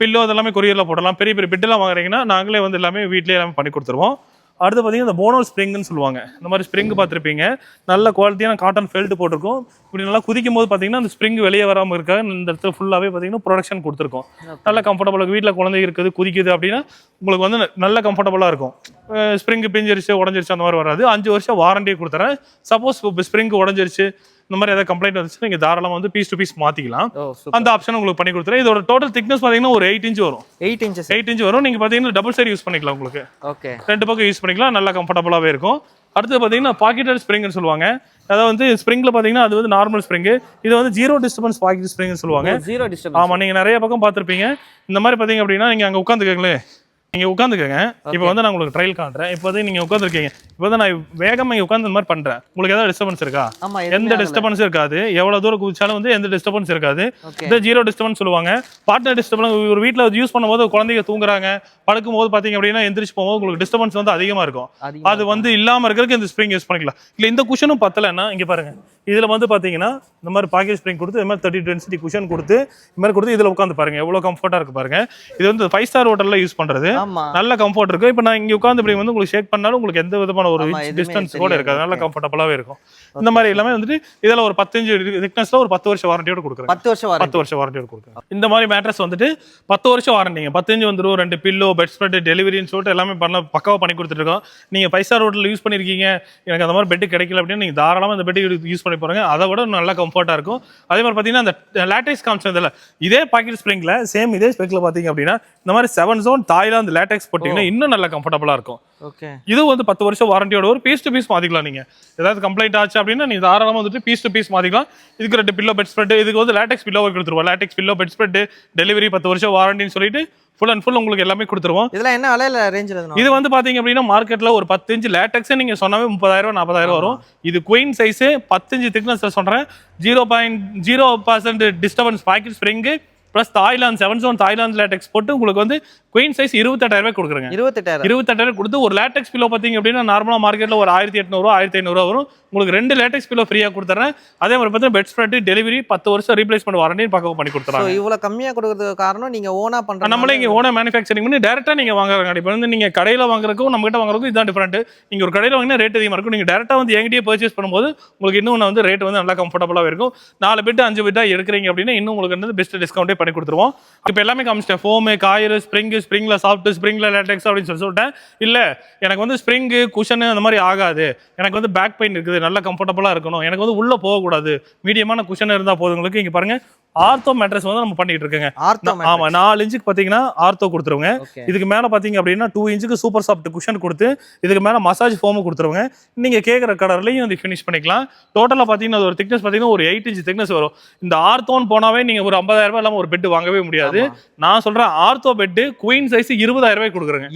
பில்லோ அதெல்லாமே கொரியரில் போடலாம். பெரிய பெரிய பெட்டெல்லாம் வாங்குறீங்கன்னா நாங்களே வந்து எல்லாமே வீட்டிலே எல்லாமே பண்ணி கொடுத்துருவோம். அடுத்து பார்த்தீங்கன்னா இந்த போனல் ஸ்ப்ரிங்னு சொல்லுவாங்க. இந்த மாதிரி ஸ்ப்ரிங் பார்த்துருப்பீங்க. நல்ல குவாலிட்டியான காட்டன் ஃபெல்ட் போட்டிருக்கோம். இப்படி நல்லா குதிக்கும் போது பார்த்தீங்கன்னா அந்த ஸ்ப்ரிங் வெளியே வராமல் இருக்க இந்த இடத்துல ஃபுல்லாகவே பார்த்தீங்கன்னா ப்ரொடக்ஷன் கொடுத்துருக்கோம். நல்ல கம்ஃபர்டபுளாக வீட்டில் குழந்தை இருக்குது குதிக்குது அப்படின்னா உங்களுக்கு வந்து நல்ல கம்ஃபர்டபுளாக இருக்கும். ஸ்ப்ரிங் பிஞ்சிருச்சு உடஞ்சிருச்சு அந்த மாதிரி வராது. அஞ்சு வருஷம் வாரண்டி கொடுத்துறேன். சப்போஸ் ஸ்ப்ரிங் உடஞ்சிருச்சு இந்த மாதிரி ஏதாவது கம்ப்ளைண்ட் வந்துச்சு நீங்கள் தாராளமாக வந்து பீஸ் டு பீஸ் மாற்றிக்கலாம் ஓ அந்த ஆப்ஷன் உங்களுக்கு பண்ணி கொடுத்துறேன். இதோட டோட்டல் திக்னஸ் பார்த்தீங்கன்னா ஒரு எயிட் இன்ச் வரும். எயிட் இன்ச்சஸ் எயிட் இன்ச் வரும். நீங்கள் பார்த்தீங்கன்னா டபுள் சைடு யூஸ் பண்ணிக்கலாம் உங்களுக்கு. ஓகே ரெண்டு பக்கம் யூஸ் பண்ணிக்கலாம். நல்லா கம்ஃபர்டபுளாகவே இருக்கும். அடுத்து பார்த்தீங்கன்னா பாக்கெட்டட் ஸ்ப்ரிங்னு சொல்லுவாங்க. அதாவது வந்து ஸ்ப்ரிங்கில் பார்த்தீங்கன்னா அது வந்து நார்மல் ஸ்ப்ரிங்கு இது வந்து ஜீரோ டிஸ்டர்பன்ஸ் பாக்கெட் ஸ்ப்ரிங்னு சொல்லுவாங்க. ஜீரோ டிஸ்டர்பன்ஸ் ஆமாம் நீங்கள் நிறைய பக்கம் பார்த்துருப்பீங்க. இந்த மாதிரி பார்த்தீங்க அப்படின்னா நீங்கள் அங்கே உட்காந்துக்கங்களே நீங்கள் உட்காந்துக்கங்க இப்போ வந்து நான் உங்களுக்கு ட்ரையல் காட்டுறேன் இப்போ வந்து நீங்கள் உட்காந்துருக்கீங்க இப்போ வந்து நான் வேகமாக இங்கே உட்காந்து இந்த மாதிரி பண்ணுறேன் உங்களுக்கு ஏதாவது டிஸ்டர்பன்ஸ் இருக்கா? எந்த டிஸ்டர்பன்ஸ் இருக்காது. எவ்வளவு தூரம் குதிச்சாலும் வந்து எந்த டிஸ்டர்பன்ஸ் இருக்காது. இந்த ஜீரோ டிஸ்டர்பன்ஸ் சொல்லுவாங்க. பார்ட்னர் டிஸ்டர்பன்ஸ் ஒரு வீட்டில் யூஸ் பண்ணும்போது குழந்தைங்க தூங்குறாங்க. படுக்கும் போது பார்த்தீங்க அப்படின்னா எந்திரிச்சு போகும்போது உங்களுக்கு டிஸ்டர்பன்ஸ் வந்து அதிகமாக இருக்கும். அது வந்து இல்லாமல் இருக்கிறதுக்கு இந்த ஸ்ப்ரிங் யூஸ் பண்ணிக்கலாம். இல்லை இந்த குஷனும் பத்தலைன்னா இங்கே பாருங்க. இதில் வந்து பார்த்தீங்கன்னா இந்த மாதிரி பாக்கெட் ஸ்ப்ரிங் கொடுத்து இந்த மாதிரி தேர்ட்டி டென்சிட்டி குஷன் கொடுத்து இந்த மாதிரி கொடுத்து இதில் உட்காந்து பாருங்க. எவ்வளோ கம்ஃபர்ட்டாக இருக்கு பாருங்க. இது வந்து ஃபைவ் ஸ்டார் ஹோட்டலில் யூஸ் பண்ணுறது நல்ல கம்ஃபர்ட் இருக்கும் இப்போ நான் இங்கே உட்காந்து இப்படி வந்து உங்களுக்கு ஷேக் பண்ணாலும் உங்களுக்கு எந்த விதமான ஒரு டிஸ்டன்ஸ் கூட. இருக்காது. நல்ல கம்ஃபர்டபுளாகவே இருக்கும். இந்த மாதிரி எல்லாமே வந்துட்டு இதில் ஒரு பத்தஞ்சு திக்னஸ்ல ஒரு பத்து வருஷம் வாரண்டியோட கொடுக்குறேன். பத்து வருஷம் பத்து வருஷம் வாரண்டியோட கொடுக்குறேன். இந்த மாதிரி மேட்ரஸ் வந்துட்டு பத்து வருஷம் வாரண்டிங்க பத்தஞ்சு வந்துடும் ரெண்டு பில்லோ பெட் ஸ்ப்ரெட் டெலிவரின்னு சொல்லிட்டு எல்லாமே பண்ண பக்காவாக பண்ணி கொடுத்துருக்கோம் நீங்க ஃபைவ் ஸ்டார் ஹோட்டல் யூஸ் பண்ணிருக்கீங்க. எனக்கு அந்த மாதிரி பெட் கிடைக்கல அப்படின்னு நீங்க தாராளமாக இந்த பெட் யூஸ் பண்ணி போறாங்க அதை விட நல்லா கம்ஃபர்ட்டாக இருக்கும். அதே மாதிரி பார்த்தீங்கன்னா அந்த லேட்டெக்ஸ் காமிச்சதில்ல இதே பாக்கெட் ஸ்ப்ரிங்ல சேம் இதே ஸ்பெக்கில் பார்த்தீங்க அப்படின்னா இந்த மாதிரி செவன் ஜோன் தாய்லாந்து லேட்டெக்ஸ் போட்டிங்கன்னா இன்னும் நல்லா கம்ஃபர்டபுளாக இருக்கும். ஓகே. இது வந்து பத்து வருஷம் வாரண்டியோட ஒரு பீஸ் டு பீஸ் மாத்திக்கலாம் நீங்க. ஏதாவது கம்ப்ளைண்ட் ஆச்சு அப்படின்னா நீ தாராளமா வந்துட்டு பீஸ் டு பீஸ் மாத்திக்கலாம். இதுக்கு ரெண்டு பில்லோ பெட் ஸ்ப்ரெட் இதுக்கு வந்து லேட்டெக்ஸ் பில்லோ கொடுத்துருவோம் latex pillow bed spread delivery பத்து வருஷம் வாரண்டின்னு சொல்லிட்டு ஃபுல் அண்ட் ஃபுல் உங்களுக்கு எல்லாமே கொடுத்துருவோம். இதெல்லாம் என்ன விலையில ரேஞ்சில் இது வந்து பாத்தீங்க அப்படின்னா மார்க்கெட்ல ஒரு பத்து இன்ச்சு லேட்டெக்ஸ் நீங்க சொன்னாவே முப்பதாயிரம் நாற்பதாயிரம் வரும். இது குயின் சைஸ் பத்தஞ்சு திக்னஸ் சொல்றேன். Zero point zero percent disturbance pocket spring plus Thailand seven zone Thailand latex போட்டு உங்களுக்கு வந்து குயின் சைஸ் இருபத்தெட்டாயிரம் ரூபாய் கொடுக்குறேங்க. இருபத்தெட்டாயிரம். இருபத்தெட்டாயிரம் கொடுத்து ஒரு லேட்டெக்ஸ் பில்லோ பார்த்தீங்க அப்படின்னா நார்மலாக மார்க்கெட்டில் ஒரு ஆயிரத்தி எட்நூறுவா ஆயிரத்தி ஐநூறுவா வரும். உங்களுக்கு ரெண்டு லேட்டெக்ஸ் பில்லோ ஃப்ரீயாக கொடுத்துறேன். அதே மாதிரி பார்த்தீங்கன்னா பெட் ஸ்ப்ரெட் டெலிவரி பத்து வருஷம் ரீப்ளேஸ்மெண்ட் வாரண்டின்னு பக்கம் பண்ணி கொடுத்துறாங்க. இவ்வளோ கம்மியாக கொடுக்கறதுக்கு காரணம் நீங்க ஓனா பண்ற நம்மளே இங்கே ஓன மேனுஃபேக்சரிங் பண்ணி டேரெக்டாக நீங்கள் வாங்குறாங்க. இப்போ வந்து நீங்கள் கடையில் வாங்குறதுக்கும் நம்ம கிட்ட வாங்குறதுக்கும் இதுதான் டிஃப்ரெண்ட் நீங்கள் ஒரு கடையில் வாங்கினா ரேட் அதிகமாக இருக்கும். நீங்கள் டேரெக்டாக வந்து எங்கிட்டயே பர்ச்சேஸ் பண்ணும்போது உங்களுக்கு இன்னும் வந்து ரேட் வந்து நல்லா கம்ஃபர்டபுளாக இருக்கும். நாலு பிட்டு அஞ்சு பிட்டா எடுக்கிறீங்க அப்படின்னா இன்னும் உங்களுக்கு வந்து பெஸ்ட் டிஸ்கவுண்டே பண்ணி கொடுத்துருவோம். இப்போ எல்லாமே காமிச்சிட்டேன். ஃபோமு காயர் ஸ்ப்ரிங்கு ஸ்ப்ரிங்கில் சாஃப்ட் ஸ்ப்ரிங்கில் லேட்டெக்ஸ் அப்படின்னு சொல்லி சொல்லிட்டேன். இல்லை எனக்கு வந்து ஸ்ப்ரிங்கு குஷனு அந்த மாதிரி ஆகாது. எனக்கு வந்து பேக் பெயின் இருக்குது நல்லா கம்ஃபர்டபுளாக இருக்கணும். எனக்கு வந்து உள்ளே போகக்கூடாது. மீடியமான குஷன் இருந்தால் போதும். உங்களுக்கு இங்கே பாருங்க ஆர்த்தோ மேட்ரஸ் வந்து நம்ம பண்ணிட்டு இருக்கேங்க. ஆமா நாலு இன்ச்சுக்கு பாத்தீங்கன்னா ஆர்த்தோ கொடுத்துருவாங்க. இதுக்கு மேல பாத்தீங்க அப்படின்னா டூ இன்ச்சுக்கு சூப்பர் சாஃப்ட் குஷன் கொடுத்து இதுக்கு மேல மசாஜ் ஃபோமு கொடுத்துருவாங்க. நீங்க கேட்குற கலர்லையும் வந்து ஃபினிஷ் பண்ணிக்கலாம். டோட்டலா பாத்தீங்கன்னா ஒரு திக்னஸ் பாத்தீங்கன்னா ஒரு எயிட் இன்ச் திக்னஸ் வரும். இந்த ஆர்த்தோன்னு போனாவே நீங்க ஒரு ஐம்பதாயிரம் ரூபாய் இல்லாம ஒரு பெட் வாங்கவே முடியாது. நான் சொல்றேன் ஆர்த்தோ பெட் குயின் சைஸ் இருபதாயிரம் ரூபாய் கொடுக்குறேங்க.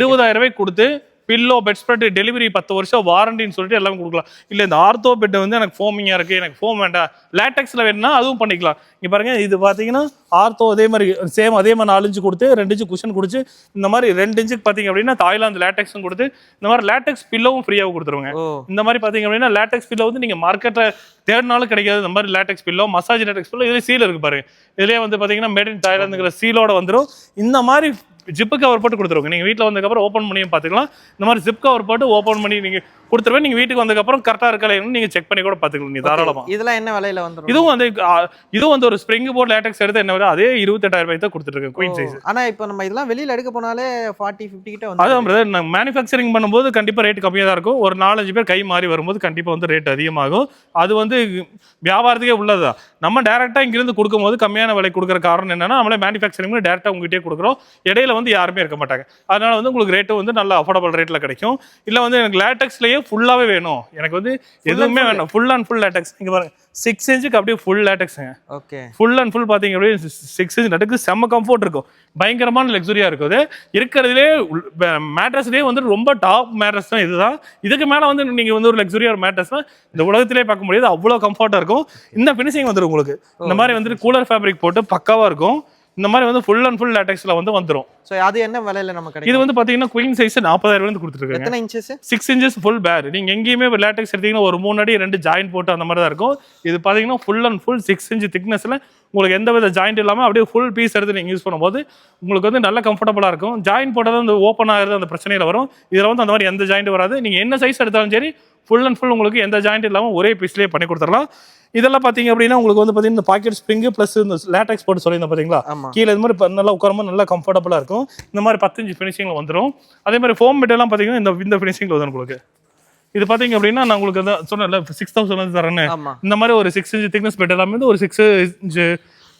இருபதாயிரம் ரூபாய் கொடுத்து பில்லோ பெட் ஸ்ப்ரெட் டெலிவரி பத்து வருஷம் வாரண்டின்னு சொல்லிட்டு எல்லாமே கொடுக்கலாம். இல்ல இந்த ஆர்த்தோ பெட் வந்து எனக்கு ஃபோமிங்கா இருக்கு எனக்கு ஃபோம் வேண்டாம். லேட்டெக்ஸ்ல வேணும்னா அதுவும் பண்ணிக்கலாம். இங்க பாருங்க இது பாத்தீங்கன்னா ஆர்த்தோ அதே மாதிரி சேம் அதே மாதிரி நாலு இன்ச்சு கொடுத்து ரெண்டு இன்ச்சு குஷன் கொடுத்து இந்த மாதிரி ரெண்டு இன்ச்சுக்கு பாத்தீங்க அப்படின்னா தாய்லாந்து லேட்டெக்ஸும் கொடுத்து இந்த மாதிரி லேட்டெக்ஸ் பில்லோவும் ஃப்ரீயாகவும் கொடுத்துருவாங்க. இந்த மாதிரி பாத்தீங்க அப்படின்னா லேட்டெக்ஸ் பில்லோ வந்து நீங்க மார்க்கெட்ல தேடினாலும் கிடைக்காது. இந்த மாதிரி latex pillow massage latex pillow இதுல சீல் இருக்கு பாருங்க. இதுலயே வந்து பாத்தீங்கன்னா மேட் இன் தாய்லாந்துங்கிற சீலோட வந்துரும். இந்த மாதிரி ஜிப்பு கவர் போட்டு கொடுத்துருவாங்க. நீங்கள் வீட்டில் வந்ததுக்கப்புறம் ஓப்பன் பண்ணி பார்த்துக்கலாம். இந்த மாதிரி ஜிப் கவர் போட்டு ஓப்பன் பண்ணி நீங்க கொடுத்துருவேன். நீங்க வீட்டுக்கு வந்ததுக்கப்புறம் கரெக்டா இருக்கலைன்னு நீங்க செக் பண்ணி கூட பாத்துக்கலாம் நீ தாராளமா. இதெல்லாம் என்ன விலையில வந்துரும் இதுவும் வந்து இதுவும் வந்து ஒரு ஸ்ப்ரிங் போர்ட் லேட்டக்ஸ் எடுத்து என்ன வருது அதே இருபத்தெட்டாயிரம் ரூபாய் தான் கொடுத்துருக்கேன் குயின் சைஸ் ஓ, ஆனா இப்போ நம்ம இதெல்லாம் வெளியில எடுக்க போனாலே ஃபார்ட்டி ஃபிஃப்டி கிட்ட வந்து அதான் பிரதர் நான் மேனுஃபேக்சரிங் பண்ணும்போது கண்டிப்பா ரேட் கம்மியாக தான் இருக்கும். ஒரு நாலஞ்சு பேர் கை மாறி வரும்போது கண்டிப்பா வந்து ரேட் அதிகமாகும். அது வந்து வியாபாரத்துக்கே உள்ளதுதான். நம்ம டேரெக்டாக இங்கிருந்து கொடுக்கும்போது கம்மியான விலை கொடுக்குற காரணம் என்னன்னா நம்மளே மேனுஃபேக்சரிங் டேரெக்டாக உங்ககிட்டயே கொடுக்குறோம். இடையில வந்து யாருமே இருக்க மாட்டாங்க. அதனால வந்து உங்களுக்கு ரேட்டு வந்து நல்ல அஃபோர்டபுள் ரேட்ல கிடைக்கும். இல்லை வந்து எனக்கு லேட்டக்ஸ்லயே ஃபுல்லாவே வேணும். எனக்கு வந்து எதுவுமே வேணும். ஃபுல் அண்ட் ஃபுல் லேட்டக்ஸ் இங்க பாருங்க. சிக்ஸ் இன்ச்சுக்கு அப்படியே ஃபுல் லேட்டக்ஸுங்க ஓகே ஃபுல் அண்ட் ஃபுல் பார்த்தீங்க அப்படியே சிக்ஸ் இன்ச் நடுக்கு செம்ம கம்ஃபர்ட் இருக்கும். பயங்கரமான லக்ஸுரியாக இருக்கும். அது இருக்கிறதுலே மேட்ரஸ்லேயே வந்து ரொம்ப டாப் மேட்ரஸ் தான் இதுதான். இதுக்கு மேலே வந்து நீங்கள் வந்து ஒரு லக்ஸுரியாக ஒரு மேட்ரஸ்னா இந்த உலகத்திலே பார்க்க முடியாது. அவ்வளோ கம்ஃபர்ட்டாக இருக்கும். இந்த ஃபினிஷிங் வந்துடும் உங்களுக்கு. இந்த மாதிரி வந்துட்டு கூலர் ஃபேப்ரிக் போட்டு பக்காவாக இருக்கும். இந்த மாதிரி வந்து ஃபுல் அண்ட் ஃபுல் லேட்டக்ஸில் வந்து வந்துடும் சோ அது என்ன விலையில நம்ம இது கிடைக்கும் வந்து பார்த்தீங்கன்னா குயின் சைஸ் நாற்பதாயிரம் ரூபாய் கொடுத்துருக்காங்க. எத்தனை இன்ச்சஸ் சிக்ஸ் இன்ச்சஸ் ஃபுல் பேர் நீங்கள் எங்கேயுமே லேட்டக்ஸ் எடுத்தீங்கன்னா ஒரு மூணு அடி ரெண்டு ஜாயின் போட்டு அந்த மாதிரி தான் இருக்கும். இது பார்த்தீங்கன்னா full and full six inch திக்னஸில் உங்களுக்கு எந்த வித ஜாயிண்ட் இல்லாமல் அப்படியே ஃபுல் பீஸ் எடுத்து நீங்கள் யூஸ் பண்ணும்போது உங்களுக்கு வந்து நல்ல கம்ஃபர்டபுளாக இருக்கும். ஜாயின் போட்டால் அந்த ஓப்பன் ஆகிறது அந்த பிரச்சனையில் வரும். இதில் வந்து அந்த மாதிரி எந்த ஜாயிண்ட் வராது. நீங்கள் என்ன சைஸ் எடுத்தாலும் சரி ஃபுல் அண்ட் ஃபுல் உங்களுக்கு எந்த ஜாயிண்ட் இல்லாமல் ஒரே பீஸ்லேயே பண்ணி கொடுத்துடலாம். இதெல்லாம் பார்த்தீங்க அப்படின்னா உங்களுக்கு வந்து பார்த்தீங்கன்னா இந்த பாக்கெட் ஸ்ப்ரிங்கு ப்ளஸ் இந்த லேட்டக்ஸ் போட்டு சொல்லியிருந்தேன் பார்த்தீங்களா கீழே இது மாதிரி நல்லா உட்காரும்போது நல்லா கம்ஃபர்டபுளாக இருக்கும். இந்த மாதிரி பத்தஞ்சு ஃபினிஷிங்கில் வந்துடும் அதே மாதிரி ஃபோம் எல்லாம் பார்த்தீங்கன்னா இந்த இந்த ஃபினிஷிங்கில் வரும் உங்களுக்கு. இது பார்த்தீங்க அப்படின்னா நான் உங்களுக்கு தான் சொன்னேன்ல சிக்ஸ் தௌசண்ட் வந்து தரேன்னு. இந்த மாதிரி ஒரு சிக்ஸ் இன்ச் திக்னஸ் பெட் எல்லாமே வந்து ஒரு சிக்ஸ் இன்ச்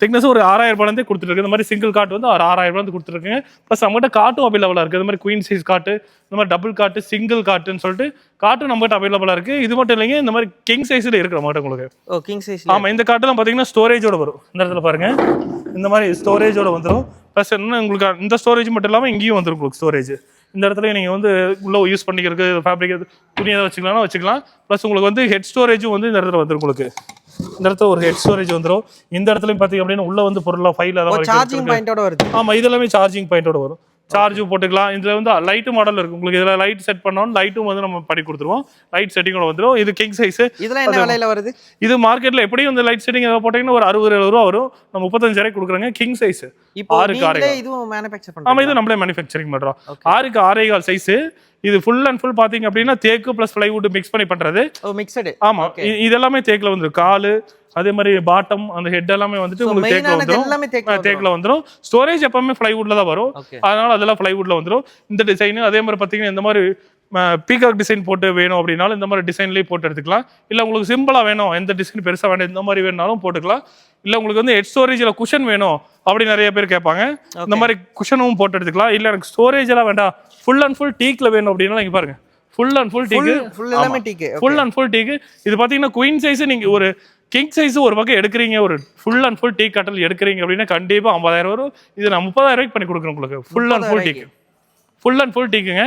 திக்னஸ் ஒரு ஆறாயிரம் ரூபாயிலேருந்தே கொடுத்துருக்கு இந்த மாதிரி சிங்கிள் காட் வந்து ஒரு ஆறாயிரம் ரூபாய் கொடுத்துருக்குங்க ப்ளஸ் நம்மகிட்ட காட்டும் அவைலபிளாக இருக்குது இந்த மாதிரி குயின் சைஸ் காட்டு இந்த மாதிரி டபுள் காட்டு சிங்கிள் காட்டுன்னு சொல்லிட்டு காட்டும் நம்மகிட்ட அவைலபிளாக இருக்குது இது மட்டும் இல்லைங்க இந்த மாதிரி கிங் சைஸில் இருக்கிற மாட்டோம் உங்களுக்கு. ஓ கிங் சைஸ் ஆமா இந்த காட்டெல்லாம் பாத்தீங்கன்னா ஸ்டோரேஜோட வரும். இந்த இடத்துல பாருங்க. இந்த மாதிரி ஸ்டோரேஜோட வந்துரும். ப்ளஸ் என்ன உங்களுக்கு இந்த ஸ்டோரேஜ் மட்டும் இல்லாமல் இங்கேயும் வந்துரும் உங்களுக்கு ஸ்டோரேஜ் இந்த இடத்துல நீங்க வந்து உள்ள யூஸ் பண்ணிக்கிறதுக்கு ஃபேப்ரிக் துணி எதாவது வச்சுக்கலாம் வச்சுக்கலாம். ப்ளஸ் உங்களுக்கு வந்து ஹெட் ஸ்டோரேஜும் வந்து இந்த இடத்துல வந்துரும் உங்களுக்கு. இந்த இடத்துல ஒரு ஹெட் ஸ்டோரேஜ் வந்துரும். இந்த இடத்துலயும் பாத்தீங்க அப்படின்னா உள்ள வந்து பொருளா ஃபைல் ஓ சார்ஜிங் பாயிண்டோட வருது. ஆமா இது எல்லாமே சார்ஜிங் பாயிண்டோட வரும். சார்ஜும் போட்டுக்கலாம். இதுல வந்து லைட்டு மாடல் இருக்கு. உங்களுக்கு இதுல லைட் செட் பண்ணோம் லைட்டும் வந்து நம்ம பண்ணி கொடுத்துருவோம். லைட் செட்டிங்கோட வந்துரும். இது கிங் சைஸ் இதெல்லாம் என்ன விலையில வருது? இது மார்க்கெட்ல எப்படியும் இந்த லைட் செட்டிங் போட்டீங்கன்னா ஒரு அறுபது எழுபது ரூபா வரும். நம்ம முப்பத்தஞ்சாயிரம் கொடுக்குறாங்க. கிங் சைஸ் இப்போ ஆறுக்கு ஆறேகால். இதுவும் மேனுஃபேக்சர் இது நம்மளே மேனுஃபேக்சரிங் பண்றோம். Okay. ஆறுக்கு ஆறே கால் சைஸ் இது ஃபுல் அண்ட் ஃபுல் பாத்தீங்க அப்படின்னா தேக்கு பிளஸ் பிளைவுட் மிக்ஸ் பண்ணி பண்றது. மிக்சடு ஆமா இதெல்லாமே தேக்குல வந்துரும். காலு அதே மாதிரி பாட்டம் அந்த ஹெட் எல்லாமே வந்துட்டு உங்களுக்கு தேக்குல தேக்கு தேக்குல வந்துரும். ஸ்டோரேஜ் எப்பவுமே பிளைவுட்ல தான் வரும். அதனால அதெல்லாம் பிளைவுட்ல வந்துரும். இந்த டிசைன் அதே மாதிரி பாத்தீங்கன்னா இந்த மாதிரி பீகாக் டிசைன் போட்டு வேணும் அப்படின்னாலும் இந்த மாதிரி டிசைன்லேயே போட்டு எடுத்துக்கலாம். இல்லை உங்களுக்கு சிம்பிளா வேணும். எந்த டிசைன் பெருசா வேணும் இந்த மாதிரி வேணாலும் போட்டுக்கலாம். இல்லை உங்களுக்கு வந்து ஹெட் ஸ்டோரேஜில் குஷன் வேணும். அப்படி நிறைய பேர் கேட்பாங்க. இந்த மாதிரி குஷனும் போட்டு எடுத்துக்கலாம். இல்லை எனக்கு ஸ்டோரேஜ் எல்லாம் வேண்டாம். ஃபுல் அண்ட் ஃபுல் டீக்ல வேணும் அப்படின்னா இங்க பாருங்க. Full and full teak full எல்லாமே டீக்கு ஃபுல் அண்ட் ஃபுல் டீக்கு இது பார்த்தீங்கன்னா குயின் சைஸ் நீங்க ஒரு கிங் சைஸ் ஒரு பக்கம் எடுக்கிறீங்க ஒரு ஃபுல் அண்ட் ஃபுல் டீ கட்டல் எடுக்கிறீங்க அப்படின்னா கண்டிப்பா ஐம்பதாயிரம் வரும். இது நான் முப்பதாயிரம் ரூபாய்க்கு பண்ணி கொடுக்குறேன் உங்களுக்கு. Full and full teak full and full டீக்குங்க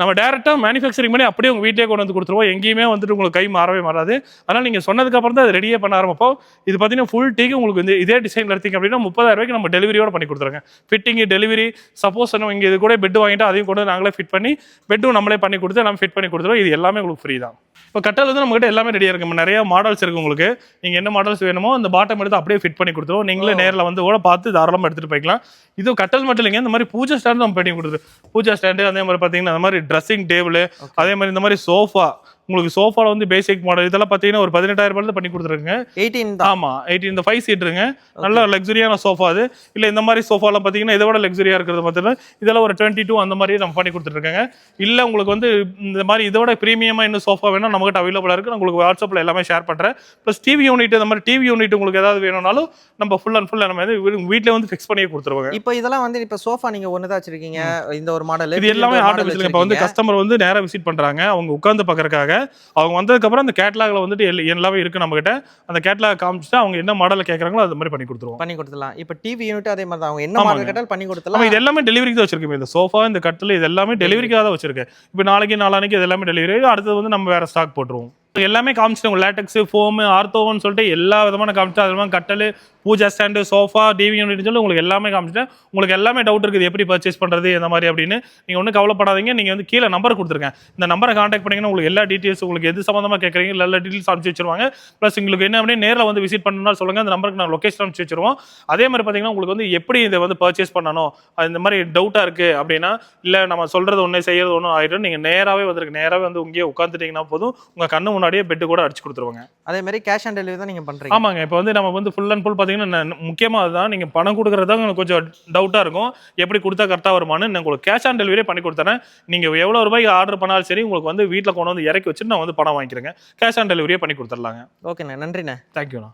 நம்ம டேரெக்டாக மேனுஃபேக்சரிங் பண்ணி அப்படியே உங்கள் வீட்டிலே கொண்டு வந்து கொடுத்துருவோம். எங்கேயுமே வந்துட்டு உங்களுக்கு கை மாறவே மாறாது. அதனால் நீங்கள் சொன்னதுக்கு அப்புறம் தான் அது ரெடியே பண்ண ஆரம்பிப்போம். இது பார்த்தீங்கன்னா ஃபுல் டீக்கு உங்களுக்கு வந்து இதே டிசைனில் எடுத்தீங்க அப்படின்னா முப்பதாயிரம் ரூபாய்க்கு நம்ம டெலிவரியோட பண்ணி கொடுத்துருங்க. ஃபிட்டிங்கு டெலிவரி சப்போஸ் நம்ம இங்கே இது கூட பெட் வாங்கிட்டு அதையும் கொண்டு நாங்களே ஃபிட் பண்ணி பெட்டும் நம்மளே பண்ணி கொடுத்து எல்லாம் ஃபிட் பண்ணி கொடுத்துருவோம். இது எல்லாமே உங்களுக்கு ஃப்ரீ தான். இப்போ கட்டல் வந்து நம்மகிட்ட எல்லாமே ரெடியாக இருக்கு. நம்ம நிறைய மாடல்ஸ் இருக்கு உங்களுக்கு. நீங்கள் என்ன மாடல்ஸ் வேணுமோ அந்த பாட்டம் எடுத்து அப்படியே ஃபிட் பண்ணி கொடுத்துருவோம். நீங்களே நேரில் வந்து கூட பார்த்து தாராளமாக எடுத்துகிட்டு போய்க்கலாம். இது கட்டல் மட்டும் இல்லைங்க. இந்த மாதிரி பூஜை ஸ்டாண்ட் நம்ம பண்ணி கொடுத்துரு பூஜா ஸ்டாண்டு அதே மாதிரி பார்த்தீங்கன்னா அந்த மாதிரி ட்ரெஸ்ஸிங் டேபிள் அதே மாதிரி இந்த மாதிரி சோஃபா உங்களுக்கு சோஃபால வந்து பேசிக் மாடல் இதெல்லாம் பார்த்தீங்கன்னா ஒரு பதினெட்டாயிரம் ரூபாயில பண்ணி கொடுத்துருங்க எயிட்டீன் தான். ஆமா எயிட்டி இந்த ஃபைவ் சீட்டுருங்க நல்ல லக்ஸுரியான சோஃபா அது. இல்லை இந்த மாதிரி சோஃபாலாம் பார்த்தீங்கன்னா இதை விட லக்ஸுரியாக இருக்கிறது பார்த்தீங்கன்னா இதெல்லாம் ஒரு டுவெண்ட்டி டூ அந்த மாதிரி நம்ம பண்ணி கொடுத்துருக்காங்க இல்லை உங்களுக்கு வந்து இந்த மாதிரி இதோட ப்ரீமியமாக இன்னும் சோஃபா வேணும் நம்மகிட்ட அவைலபிளாக இருக்குது உங்களுக்கு வாட்ஸ்அப்பில் எல்லாமே ஷேர் பண்ணுறேன் ப்ளஸ் டிவி யூனிட் இந்த மாதிரி டிவி யூனிட் உங்களுக்கு ஏதாவது வேணும்னாலும் நம்ம ஃபுல் அண்ட் ஃபுல் நம்ம வந்து வீட்டில் வந்து ஃபிக்ஸ் பண்ணியே கொடுத்துருவாங்க. இப்போ இதெல்லாம் வந்து இப்போ சோஃபா நீங்க ஒன்று தான் வச்சிருக்கீங்க. இந்த ஒரு மாடல் இது எல்லாமே ஆர்டர் வச்சிருக்கேன் இப்போ வந்து கஸ்டமர் வந்து நேரா விசிட் பண்றாங்க. அவங்க உட்கார்ந்து பார்க்கறக்காக அவங்க வந்ததுக்கப்புறம் அந்த கேட்லாக்ல வந்துட்டு எல்லா- எல்லாமே இருக்கு நம்ம கிட்ட அந்த கேட்லாக் காமிச்சுட்டு அவங்க என்ன மாடலில் கேட்குறாங்களோ அது மாதிரி பண்ணி கொடுத்துருவோம். பண்ணி கொடுத்துடலாம். இப்போ டிவி யூனிட் அதே மாதிரி தான். அவங்க என்ன. மாடல் கேட்டாலும் பண்ணி கொடுத்துலாம் இது எல்லாமே டெலிவரிக்கு தான் வச்சிருக்கோம். இந்த சோஃபா இந்த கட்டில் இது எல்லாமே டெலிவரிக்காக தான் வச்சிருக்கேன் இப்போ நாளைக்கு நாளானைக்கு இது எல்லாமே டெலிவரி அடுத்தது வந்து நம்ம வேற ஸ்டாக் போட்டுருவோம். எல்லாமே காமிச்சிட்டோம் லேட்டக்ஸ் ஃபோமு ஆர்த்தோன்னு சொல்லிட்டு எல்லா விதமான காமிச்சு அது மாதிரி கட்டல் பூஜா ஸ்டாண்டு சோஃபா டிவி யூனிட்னு சொல்லி உங்களுக்கு எல்லாமே காமிச்சிட்டேன் உங்களுக்கு எல்லாமே டவுட் இருக்குது எப்படி பர்ச்சேஸ் பண்ணுறது இந்த மாதிரி அப்படின்னு. நீங்கள் ஒன்றும் கவலைப்படாதீங்க. நீங்கள் வந்து கீழே நம்பர் கொடுத்துருக்கேன் இந்த நம்பரை காண்டாக்ட் பண்ணிங்கன்னா உங்களுக்கு எல்லா டீட்டெயில்ஸ் உங்களுக்கு எது சம்மந்தமாக கேட்குறீங்க எல்லா டீட்டெயில்ஸ் அனுப்பிச்சு வச்சிருவாங்க. ப்ளஸ் உங்களுக்கு என்ன அப்படியே நேரில் வந்து விசிட் பண்ணணும்னா சொல்லுங்கள் அந்த நம்பருக்கு நான் லொக்கேஷன் அனுப்பிச்சு வச்சிருவோம். அதே மாதிரி பார்த்தீங்கன்னா உங்களுக்கு வந்து எப்படி இதை வந்து பர்ச்சேஸ் பண்ணணும் அது இந்த மாதிரி டவுட்டாக இருக்குது அப்படின்னா இல்லை நம்ம சொல்கிறது ஒன்று செய்யறது ஒன்றும் ஆயிடும். நீங்கள் நேராகவே வந்துருக்கு நேராகவே வந்து இங்கேயே உட்காந்துட்டீங்கன்னா போதும். உங்கள் கண்ணு முன்னாடியே பெட்டு கூட அடிச்சு கொடுத்துருவாங்க. அதே மாதிரி கேஷ் ஆன் டெலிவரி தான் நீங்க பண்றீங்க. ஆமாங்க. இப்போ வந்து நம்ம வந்து ஃபுல் அண்ட் ஃபுல் பார்த்தீங்கன்னா முக்கியமாக அதுதான். நீங்கள் பணம் கொடுக்குறது தான் உங்களுக்கு கொஞ்சம் டவுட்டாக இருக்கும். எப்படி கொடுத்தா கரெக்டாக வருமானு நான் உங்களுக்கு கேஷ் ஆன் டெலிவரியே பண்ணி கொடுத்துறேன். நீங்கள் எவ்வளோ ரூபாய்க்கு ஆர்டர் பண்ணாலும் சரி உங்களுக்கு வந்து வீட்டில் கொண்டு வந்து இறக்கி வச்சுட்டு நான் வந்து பணம் வாங்கிக்கிறேங்க. கேஷ் ஆன் டெலிவரியே பண்ணி கொடுத்துடலாங்க ஓகேண்ணே. நன்றிண்ணே. தேங்க்யூண்ணா